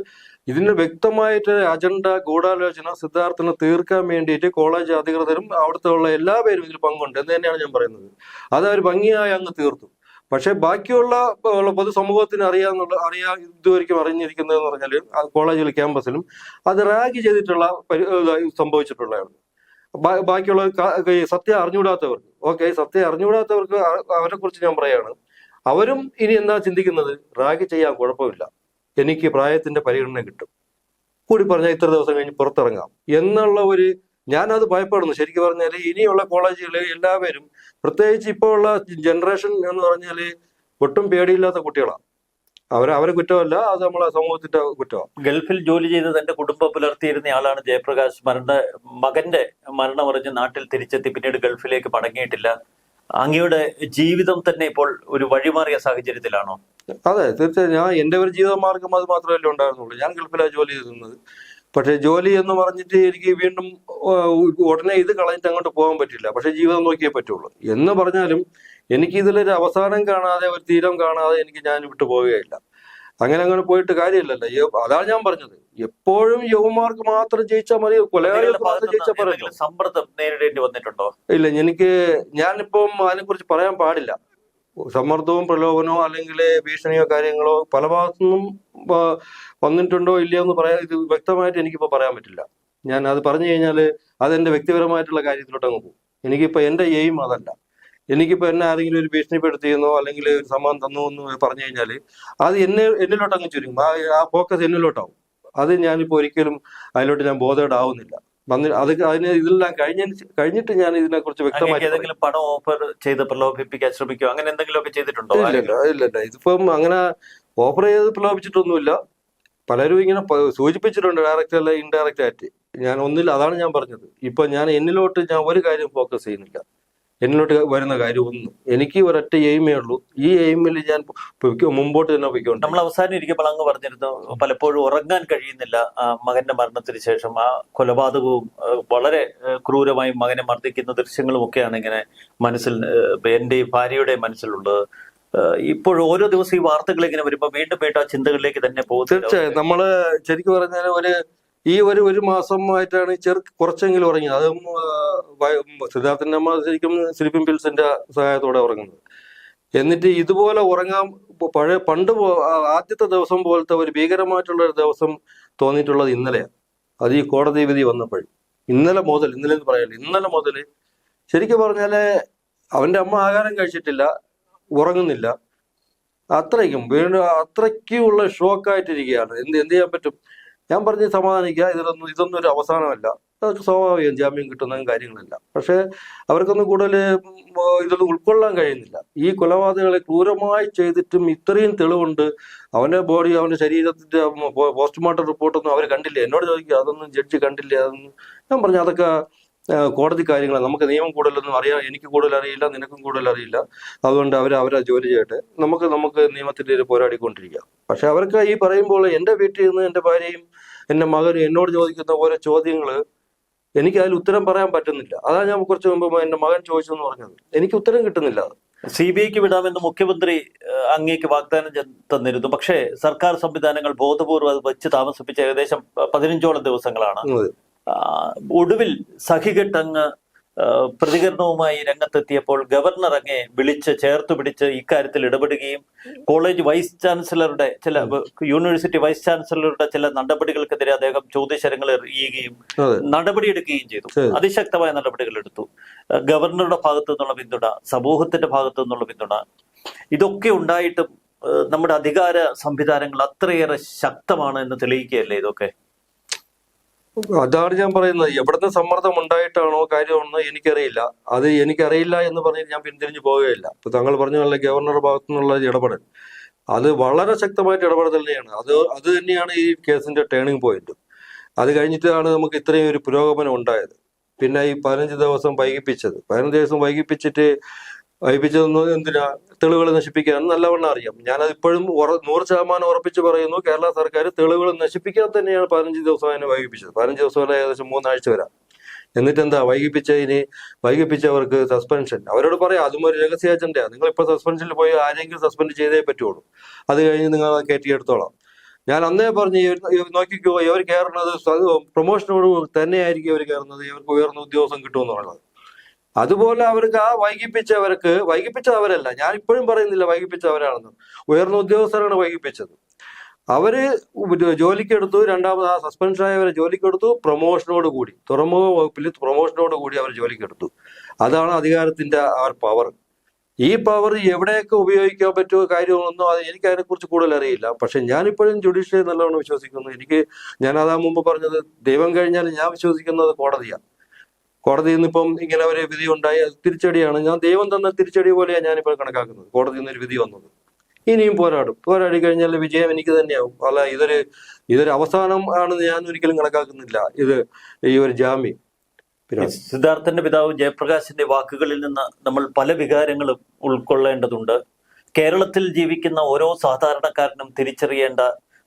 ഇതിന് വ്യക്തമായിട്ട് അജണ്ട ഗൂഢാലോചന സിദ്ധാർത്ഥനെ തീർക്കാൻ വേണ്ടിയിട്ട് കോളേജ് അധികൃതരും അവിടുത്തെ ഉള്ള എല്ലാ പേരും ഇതിൽ പങ്കുണ്ട് എന്ന് തന്നെയാണ് ഞാൻ പറയുന്നത്. അത് അവർ ഭംഗിയായി അങ്ങ് തീർത്തു. പക്ഷെ ബാക്കിയുള്ള പൊതുസമൂഹത്തിന് അറിയാന്നുള്ള അറിയാ ഇതുവരെയും അറിഞ്ഞിരിക്കുന്നതെന്ന് പറഞ്ഞാൽ കോളേജിലെ ക്യാമ്പസിലും അത് റാഗ് ചെയ്തിട്ടുള്ള സംഭവിച്ചിട്ടുള്ളതാണ്. ബാക്കിയുള്ള സത്യം അറിഞ്ഞുകൂടാത്തവർക്ക് ഓക്കെ സത്യം അറിഞ്ഞുകൂടാത്തവർക്ക് അവരെ കുറിച്ച് ഞാൻ പറയാണ്. അവരും ഇനി എന്താ ചിന്തിക്കുന്നത്? റാഗ് ചെയ്യാൻ കുഴപ്പമില്ല. എനിക്ക് പ്രായത്തിന്റെ പരിഗണന കിട്ടും. കൂടി പറഞ്ഞാൽ ഇത്ര ദിവസം കഴിഞ്ഞ് പുറത്തിറങ്ങാം. എന്നുള്ള ഒരു ഞാനത് ഭയപ്പെടുന്നു. ശരിക്കും പറഞ്ഞാൽ ഇനിയുള്ള കോളേജുകളിൽ എല്ലാവരും പ്രത്യേകിച്ച് ഇപ്പോൾ ഉള്ള ജനറേഷൻ എന്ന് പറഞ്ഞാൽ ഒട്ടും പേടിയില്ലാത്ത കുട്ടികളാണ് അവർ അവരെ കുറ്റമല്ല അത് നമ്മളെ സമൂഹത്തിന്റെ കുറ്റമാണ് ഗൾഫിൽ ജോലി ചെയ്ത് തന്റെ കുടുംബം പുലർത്തിയിരുന്ന ആളാണ് ജയപ്രകാശ്. മരണ മകന്റെ മരണമറിഞ്ഞ് നാട്ടിൽ തിരിച്ചെത്തി പിന്നീട് ഗൾഫിലേക്ക് മടങ്ങിയിട്ടില്ല. അങ്ങയുടെ ജീവിതം തന്നെ ഇപ്പോൾ ഒരു വഴിമാറിയ സാഹചര്യത്തിലാണോ? അതെ തീർച്ചയായും. ഞാൻ എന്റെ ഒരു ജീവിതമാർഗം അത് മാത്രമല്ലേ ഉണ്ടായിരുന്നുള്ളൂ. ഞാൻ ഗൾഫിലാണ് ജോലി ചെയ്തിരുന്നത്. പക്ഷെ ജോലി എന്ന് പറഞ്ഞിട്ട് എനിക്ക് വീണ്ടും ഉടനെ ഇത് കളഞ്ഞിട്ട് അങ്ങോട്ട് പോകാൻ പറ്റില്ല. പക്ഷെ ജീവിതം നോക്കിയേ പറ്റുള്ളൂ. എന്ന് പറഞ്ഞാലും എനിക്ക് ഇതിലൊരു അവസാനം കാണാതെ ഒരു തീരം കാണാതെ എനിക്ക് ഞാൻ വിട്ടു പോവുകയില്ല. അങ്ങനെ അങ്ങനെ പോയിട്ട് കാര്യമില്ലല്ലോ. അതാണ് ഞാൻ പറഞ്ഞത്. എപ്പോഴും യുവമാർക്ക് മാത്രം ജയിച്ചാൽ മതി കൊലയാളികൾക്ക് മാത്രം ജയിച്ചാൽ പറയല്ലോ സമ്മർദ്ദം നേരിടേണ്ടി വന്നിട്ടുണ്ടോ? ഇല്ല എനിക്ക് ഞാനിപ്പം അതിനെക്കുറിച്ച് പറയാൻ പാടില്ല. സമ്മർദ്ദവും പ്രലോഭനമോ അല്ലെങ്കിൽ ഭീഷണിയോ കാര്യങ്ങളോ പല ഭാഗത്തുനിന്നും വന്നിട്ടുണ്ടോ ഇല്ലയോ എന്ന് പറയാൻ ഇത് വ്യക്തമായിട്ട് എനിക്കിപ്പോൾ പറയാൻ പറ്റില്ല. ഞാൻ അത് പറഞ്ഞു കഴിഞ്ഞാൽ അതെന്റെ വ്യക്തിപരമായിട്ടുള്ള കാര്യത്തിലോട്ട് അങ്ങ് പോകും. എനിക്കിപ്പോൾ എന്റെ എയിം അതല്ല. എനിക്കിപ്പോൾ എന്നെ ആരെങ്കിലും ഒരു ഭീഷണിപ്പെടുത്തിയെന്നോ അല്ലെങ്കിൽ ഒരു സമ്മാനം തന്നു എന്ന് പറഞ്ഞു കഴിഞ്ഞാൽ അത് എന്നെ എന്നിലോട്ട് അങ്ങ് ചുരുങ്ങും. ആ ആ ഫോക്കസ് എന്നിലോട്ടാവും. അത് ഞാനിപ്പോൾ ഒരിക്കലും അതിലോട്ട് ഞാൻ ബോധേഡാവുന്നില്ല വന്നി അത് അതിന് ഇതെല്ലാം കഴിഞ്ഞ കഴിഞ്ഞിട്ട് ഞാൻ ഇതിനെ കുറിച്ച് വ്യക്തമായിട്ട് ഏതെങ്കിലും പണം ഓഫർ ചെയ്ത് പ്രലോഭിപ്പിക്കാൻ ശ്രമിക്കോ അങ്ങനെ എന്തെങ്കിലും ഒക്കെ ചെയ്തിട്ടുണ്ടോ ഇല്ല ഇല്ല ഇല്ല ഇല്ല. ഇതിപ്പം അങ്ങനെ ഓഫർ ചെയ്ത് പ്രലോഭിച്ചിട്ടൊന്നുമില്ല. പലരും ഇങ്ങനെ സൂചിപ്പിച്ചിട്ടുണ്ട് ഡയറക്റ്റ് അല്ല ഇൻഡയറക്റ്റ് ആയിട്ട്. ഞാൻ ഒന്നില്ല അതാണ് ഞാൻ പറഞ്ഞത്. ഇപ്പൊ ഞാൻ എന്നിലോട്ട് ഞാൻ ഒരു കാര്യം ഫോക്കസ് ചെയ്യുന്നില്ല. എന്നിലോട്ട് വരുന്ന കാര്യം ഒന്നും. എനിക്ക് ഒരൊറ്റ എയിമേ ഉള്ളൂ. ഈ എയിമിൽ ഞാൻ മുമ്പോട്ട് തന്നെ പോയിക്കൊണ്ട് നമ്മൾ അവസാനം ഇരിക്കുമ്പോൾ അങ്ങ് പറഞ്ഞിരുന്നു പലപ്പോഴും ഉറങ്ങാൻ കഴിയുന്നില്ല. ആ മകന്റെ മരണത്തിന് ശേഷം ആ കൊലപാതകവും വളരെ ക്രൂരമായി മകനെ മർദ്ദിക്കുന്ന ദൃശ്യങ്ങളും ഒക്കെയാണ് ഇങ്ങനെ മനസ്സിൽ എന്റെ ഭാര്യയുടെ മനസ്സിലുള്ളത്. ഇപ്പോഴും ഇപ്പോൾ ഓരോ ദിവസം ഈ വാർത്തകൾ ഇങ്ങനെ വരുമ്പോൾ വീണ്ടും വീണ്ടും ആ ചിന്തകളിലേക്ക് തന്നെ പോകും തീർച്ചയായും. നമ്മൾ ശരിക്കും പറഞ്ഞാൽ ഒരു ഈ ഒരു ഒരു മാസമായിട്ടാണ് ചെറു കുറച്ചെങ്കിലും ഉറങ്ങിയത്. അതും സിദ്ധാർത്ഥിന്റെ അമ്മ ശരിക്കും സ്ലീപ്പിംഗ് പിൽസിന്റെ സഹായത്തോടെ ഉറങ്ങുന്നത്. എന്നിട്ട് ഇതുപോലെ ഉറങ്ങാൻ പഴയ പണ്ട് ആദ്യത്തെ ദിവസം പോലത്തെ ഒരു ഭീകരമായിട്ടുള്ള ഒരു ദിവസം തോന്നിയിട്ടുള്ളത് ഇന്നലെയാണ്. അത് ഈ കോടതി വിധി വന്നപ്പോൾ ഇന്നലെ മുതൽ ഇന്നലെ എന്ന് പറയാനില്ല ഇന്നലെ മുതൽ ശരിക്കും പറഞ്ഞാൽ അവന്റെ അമ്മ ആഹാരം കഴിച്ചിട്ടില്ല ഉറങ്ങുന്നില്ല. അത്രയ്ക്കും വീണ്ടും അത്രയ്ക്കുള്ള ഷോക്കായിട്ടിരിക്കുകയാണ് എന്ത് എന്ത് ചെയ്യാൻ പറ്റും? ഞാൻ പറഞ്ഞ് സമാധാനിക്കുക ഇതിലൊന്നും ഇതൊന്നും ഒരു അവസാനമല്ല. അതൊക്കെ സ്വാഭാവികം ജാമ്യം കിട്ടുന്ന കാര്യങ്ങളല്ല. പക്ഷെ അവർക്കൊന്നും കൂടുതൽ ഇതൊന്നും ഉൾക്കൊള്ളാൻ കഴിയുന്നില്ല. ഈ കൊലപാതകളെ ക്രൂരമായി ചെയ്തിട്ടും ഇത്രയും തെളിവുണ്ട്. അവന്റെ ബോഡി അവന്റെ ശരീരത്തിന്റെ പോസ്റ്റ്മോർട്ടം റിപ്പോർട്ടൊന്നും അവർ കണ്ടില്ല? എന്നോട് ചോദിക്കുക അതൊന്നും ജഡ്ജി കണ്ടില്ല? അതൊന്നും ഞാൻ പറഞ്ഞു അതൊക്കെ കോടതി കാര്യങ്ങൾ നമുക്ക് നിയമം കൂടുതലൊന്നും അറിയാം എനിക്ക് കൂടുതൽ അറിയില്ല നിനക്കും കൂടുതൽ അറിയില്ല. അതുകൊണ്ട് അവർ അവരെ ജോലി ചെയ്യട്ടെ. നമുക്ക് നമുക്ക് നിയമത്തിന്റെ ഒരു പോരാടിക്കൊണ്ടിരിക്കാം. പക്ഷെ അവർക്ക് ഈ പറയുമ്പോൾ എന്റെ വീട്ടിൽ നിന്ന് എന്റെ ഭാര്യയും എന്റെ മകനും എന്നോട് ചോദിക്കുന്ന ഓരോ ചോദ്യങ്ങൾ എനിക്ക് അതിൽ ഉത്തരം പറയാൻ പറ്റുന്നില്ല. അതാ ഞാൻ കുറച്ച് മുമ്പ് എന്റെ മകൻ ചോദിച്ചു എന്ന് പറഞ്ഞത്. എനിക്ക് ഉത്തരം കിട്ടുന്നില്ല. സി ബി ഐക്ക് വിടാമെന്ന് മുഖ്യമന്ത്രി അങ്ങേക്ക് വാഗ്ദാനം തന്നിരുന്നു. പക്ഷേ സർക്കാർ സംവിധാനങ്ങൾ ബോധപൂർവം വെച്ച് താമസിപ്പിച്ച ഏകദേശം പതിനഞ്ചോളം ദിവസങ്ങളാണ്. ഒടുവിൽ സഹികെട്ടങ്ങ് ആ, പ്രതികരണവുമായി രംഗത്തെത്തിയപ്പോൾ ഗവർണർ അങ്ങെ വിളിച്ച് ചേർത്ത് പിടിച്ച് ഇക്കാര്യത്തിൽ ഇടപെടുകയും കോളേജ് വൈസ് ചാൻസലറുടെ ചില യൂണിവേഴ്സിറ്റി വൈസ് ചാൻസലറുടെ ചില നടപടികൾക്കെതിരെ അദ്ദേഹം ചോദ്യശരങ്ങൾ എറിയുകയും നടപടിയെടുക്കുകയും ചെയ്തു. അതിശക്തമായ നടപടികൾ എടുത്തു ഗവർണറുടെ ഭാഗത്തു നിന്നുള്ള പിന്തുണ സമൂഹത്തിന്റെ ഭാഗത്തു നിന്നുള്ള പിന്തുണ ഇതൊക്കെ ഉണ്ടായിട്ടും നമ്മുടെ അധികാര സംവിധാനങ്ങൾ അത്രയേറെ ശക്തമാണ് എന്ന് തെളിയിക്കുകയല്ലേ ഇതൊക്കെ? അതാണ് ഞാൻ പറയുന്നത്. എവിടുന്ന് സമ്മർദ്ദം ഉണ്ടായിട്ടാണോ കാര്യമെന്ന് എനിക്കറിയില്ല. അത് എനിക്കറിയില്ല എന്ന് പറഞ്ഞ് ഞാൻ പിന്തിരിഞ്ഞു പോവുകയില്ല. ഇപ്പൊ താങ്കൾ പറഞ്ഞ പോലെ ഗവർണറുടെ ഭാഗത്തു നിന്നുള്ള ഇടപെടൽ. അത് വളരെ ശക്തമായിട്ട് ഇടപെടൽ തന്നെയാണ്. അത് അത് തന്നെയാണ് ഈ കേസിന്റെ ടേണിംഗ് പോയിന്റ് അത് കഴിഞ്ഞിട്ടാണ് നമുക്ക് ഇത്രയും ഒരു പുരോഗമനം ഉണ്ടായത്. പിന്നെ ഈ പതിനഞ്ച് ദിവസം വൈകിപ്പിച്ചത്. പതിനഞ്ച് ദിവസം വൈകിപ്പിച്ചിട്ട് വൈകിപ്പിച്ചതൊന്നും എന്തിനാ? തെളിവുകൾ നശിപ്പിക്കാൻ നല്ലവണ്ണം അറിയാം. ഞാനത് ഇപ്പോഴും നൂറ് ശതമാനം ഉറപ്പിച്ച് പറയുന്നു കേരള സർക്കാർ തെളിവുകൾ നശിപ്പിക്കാൻ തന്നെയാണ് പതിനഞ്ച് ദിവസം അതിനെ വൈകിപ്പിച്ചത് പതിനഞ്ച് ദിവസം ഏകദേശം മൂന്നാഴ്ച വരാം. എന്നിട്ട് എന്താ വൈകിപ്പിച്ചതിന് വൈകിപ്പിച്ചവർക്ക് സസ്പെൻഷൻ അവരോട് പറയാം അതും ഒരു രഹസ്യ അജണ്ടയാണ് നിങ്ങൾ ഇപ്പൊ സസ്പെൻഷനിൽ പോയി ആരെങ്കിലും സസ്പെൻഡ് ചെയ്തേ പറ്റുള്ളൂ. അത് കഴിഞ്ഞ് നിങ്ങൾ കയറ്റിയെടുത്തോളാം ഞാൻ അന്നേ പറഞ്ഞു നോക്കിക്കോ ഇവർ കയറുന്നത് പ്രൊമോഷനോട് തന്നെയായിരിക്കും ഇവർ കയറുന്നത്. ഇവർക്ക് ഉയർന്ന ഉദ്യോഗം കിട്ടുമെന്നുള്ളത് അതുപോലെ അവർക്ക് ആ വൈകിപ്പിച്ചവർക്ക് വൈകിപ്പിച്ചവരല്ല ഞാൻ ഇപ്പോഴും പറയുന്നില്ല വൈകിപ്പിച്ച അവരാണെന്ന് ഉയർന്ന ഉദ്യോഗസ്ഥരാണ് വൈകിപ്പിച്ചത്. അവർ ജോലിക്കെടുത്തു രണ്ടാമത് ആ സസ്പെൻഷൻ ആയവരെ ജോലിക്കെടുത്തു പ്രൊമോഷനോട് കൂടി തുറമുഖ വകുപ്പിൽ പ്രൊമോഷനോട് കൂടി അവർ ജോലിക്കെടുത്തു. അതാണ് അധികാരത്തിന്റെ ആ പവർ ഈ പവർ എവിടെയൊക്കെ ഉപയോഗിക്കാൻ പറ്റുമോ കാര്യമൊന്നും അത് എനിക്ക് അതിനെക്കുറിച്ച് കൂടുതൽ അറിയില്ല. പക്ഷെ ഞാനിപ്പോഴും ജുഡീഷ്യറി നല്ലവണ്ണം വിശ്വസിക്കുന്നു. എനിക്ക് ഞാൻ അതാ മുമ്പ് പറഞ്ഞത് ദൈവം കഴിഞ്ഞാൽ ഞാൻ വിശ്വസിക്കുന്നത് കോടതിയാണ്. കോടതിയിൽ നിന്ന് ഇപ്പം ഇങ്ങനെ ഒരു വിധി ഉണ്ടായി. തിരിച്ചടിയാണ്. ഞാൻ ദൈവം തന്ന തിരിച്ചടി പോലെയാണ് ഞാനിപ്പോൾ കണക്കാക്കുന്നത്. കോടതിയിൽ നിന്ന് ഒരു വിധി വന്നത്. ഇനിയും പോരാടും. പോരാടി കഴിഞ്ഞാൽ വിജയം എനിക്ക് തന്നെയാവും. അല്ല ഇതൊരു ഇതൊരു അവസാനം ആണെന്ന് ഞാൻ ഒരിക്കലും കണക്കാക്കുന്നില്ല. ഇത് ഈ ഒരു ജാമ്യം. പിന്നെ സിദ്ധാർത്ഥന്റെ പിതാവ് ജയപ്രകാശിന്റെ വാക്കുകളിൽ നിന്ന് നമ്മൾ പല വികാരങ്ങളും ഉൾക്കൊള്ളേണ്ടതുണ്ട്. കേരളത്തിൽ ജീവിക്കുന്ന ഓരോ സാധാരണക്കാരനും തിരിച്ചറിയേണ്ട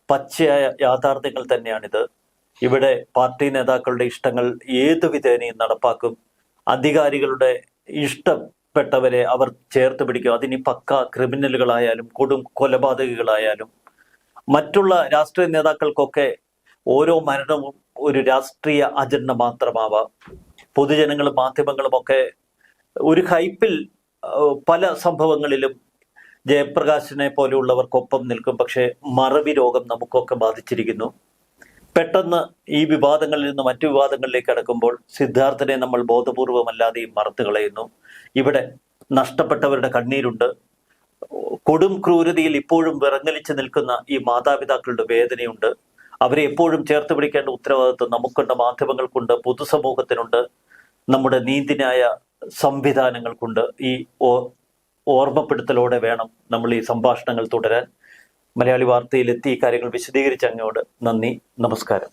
പച്ചയായ യാഥാർത്ഥ്യങ്ങൾ തന്നെയാണിത്. ഇവിടെ പാർട്ടി നേതാക്കളുടെ ഇഷ്ടങ്ങൾ ഏതു വിധേനയും നടപ്പാക്കും. അധികാരികളുടെ ഇഷ്ടപ്പെട്ടവരെ അവർ ചേർത്ത് പിടിക്കും. അതിനി പക്ക ക്രിമിനലുകളായാലും കൊടും കൊലപാതകികളായാലും. മറ്റുള്ള രാഷ്ട്രീയ നേതാക്കൾക്കൊക്കെ ഓരോ മരണവും ഒരു രാഷ്ട്രീയ അജണ്ട മാത്രമാവാം. പൊതുജനങ്ങളും മാധ്യമങ്ങളും ഒക്കെ ഒരു ഹൈപ്പിൽ പല സംഭവങ്ങളിലും ജയപ്രകാശിനെ പോലെയുള്ളവർക്കൊപ്പം നിൽക്കും. പക്ഷേ മറവി രോഗം നമുക്കൊക്കെ ബാധിച്ചിരിക്കുന്നു. പെട്ടെന്ന് ഈ വിവാദങ്ങളിൽ നിന്ന് മറ്റു വിവാദങ്ങളിലേക്ക് കടക്കുമ്പോൾ സിദ്ധാർത്ഥനെ നമ്മൾ ബോധപൂർവമല്ലാതെയും മറത്തു കളയുന്നു. ഇവിടെ നഷ്ടപ്പെട്ടവരുടെ കണ്ണീരുണ്ട്. കൊടും ക്രൂരതയിൽ ഇപ്പോഴും വിറങ്ങലിച്ച് നിൽക്കുന്ന ഈ മാതാപിതാക്കളുടെ വേദനയുണ്ട്. അവരെ എപ്പോഴും ചേർത്ത് പിടിക്കേണ്ട ഉത്തരവാദിത്വം നമുക്കുണ്ട് മാധ്യമങ്ങൾക്കുണ്ട് പൊതുസമൂഹത്തിനുണ്ട് നമ്മുടെ നീതിന്യായ സംവിധാനങ്ങൾക്കുണ്ട്. ഈ ഓർമ്മപ്പെടുത്തലോടെ വേണം നമ്മൾ ഈ സംഭാഷണങ്ങൾ തുടരാൻ. മലയാളി വാർത്തയിൽ എത്തി ഈ കാര്യങ്ങൾ വിശദീകരിച്ച അങ്ങോട് നന്ദി നമസ്കാരം.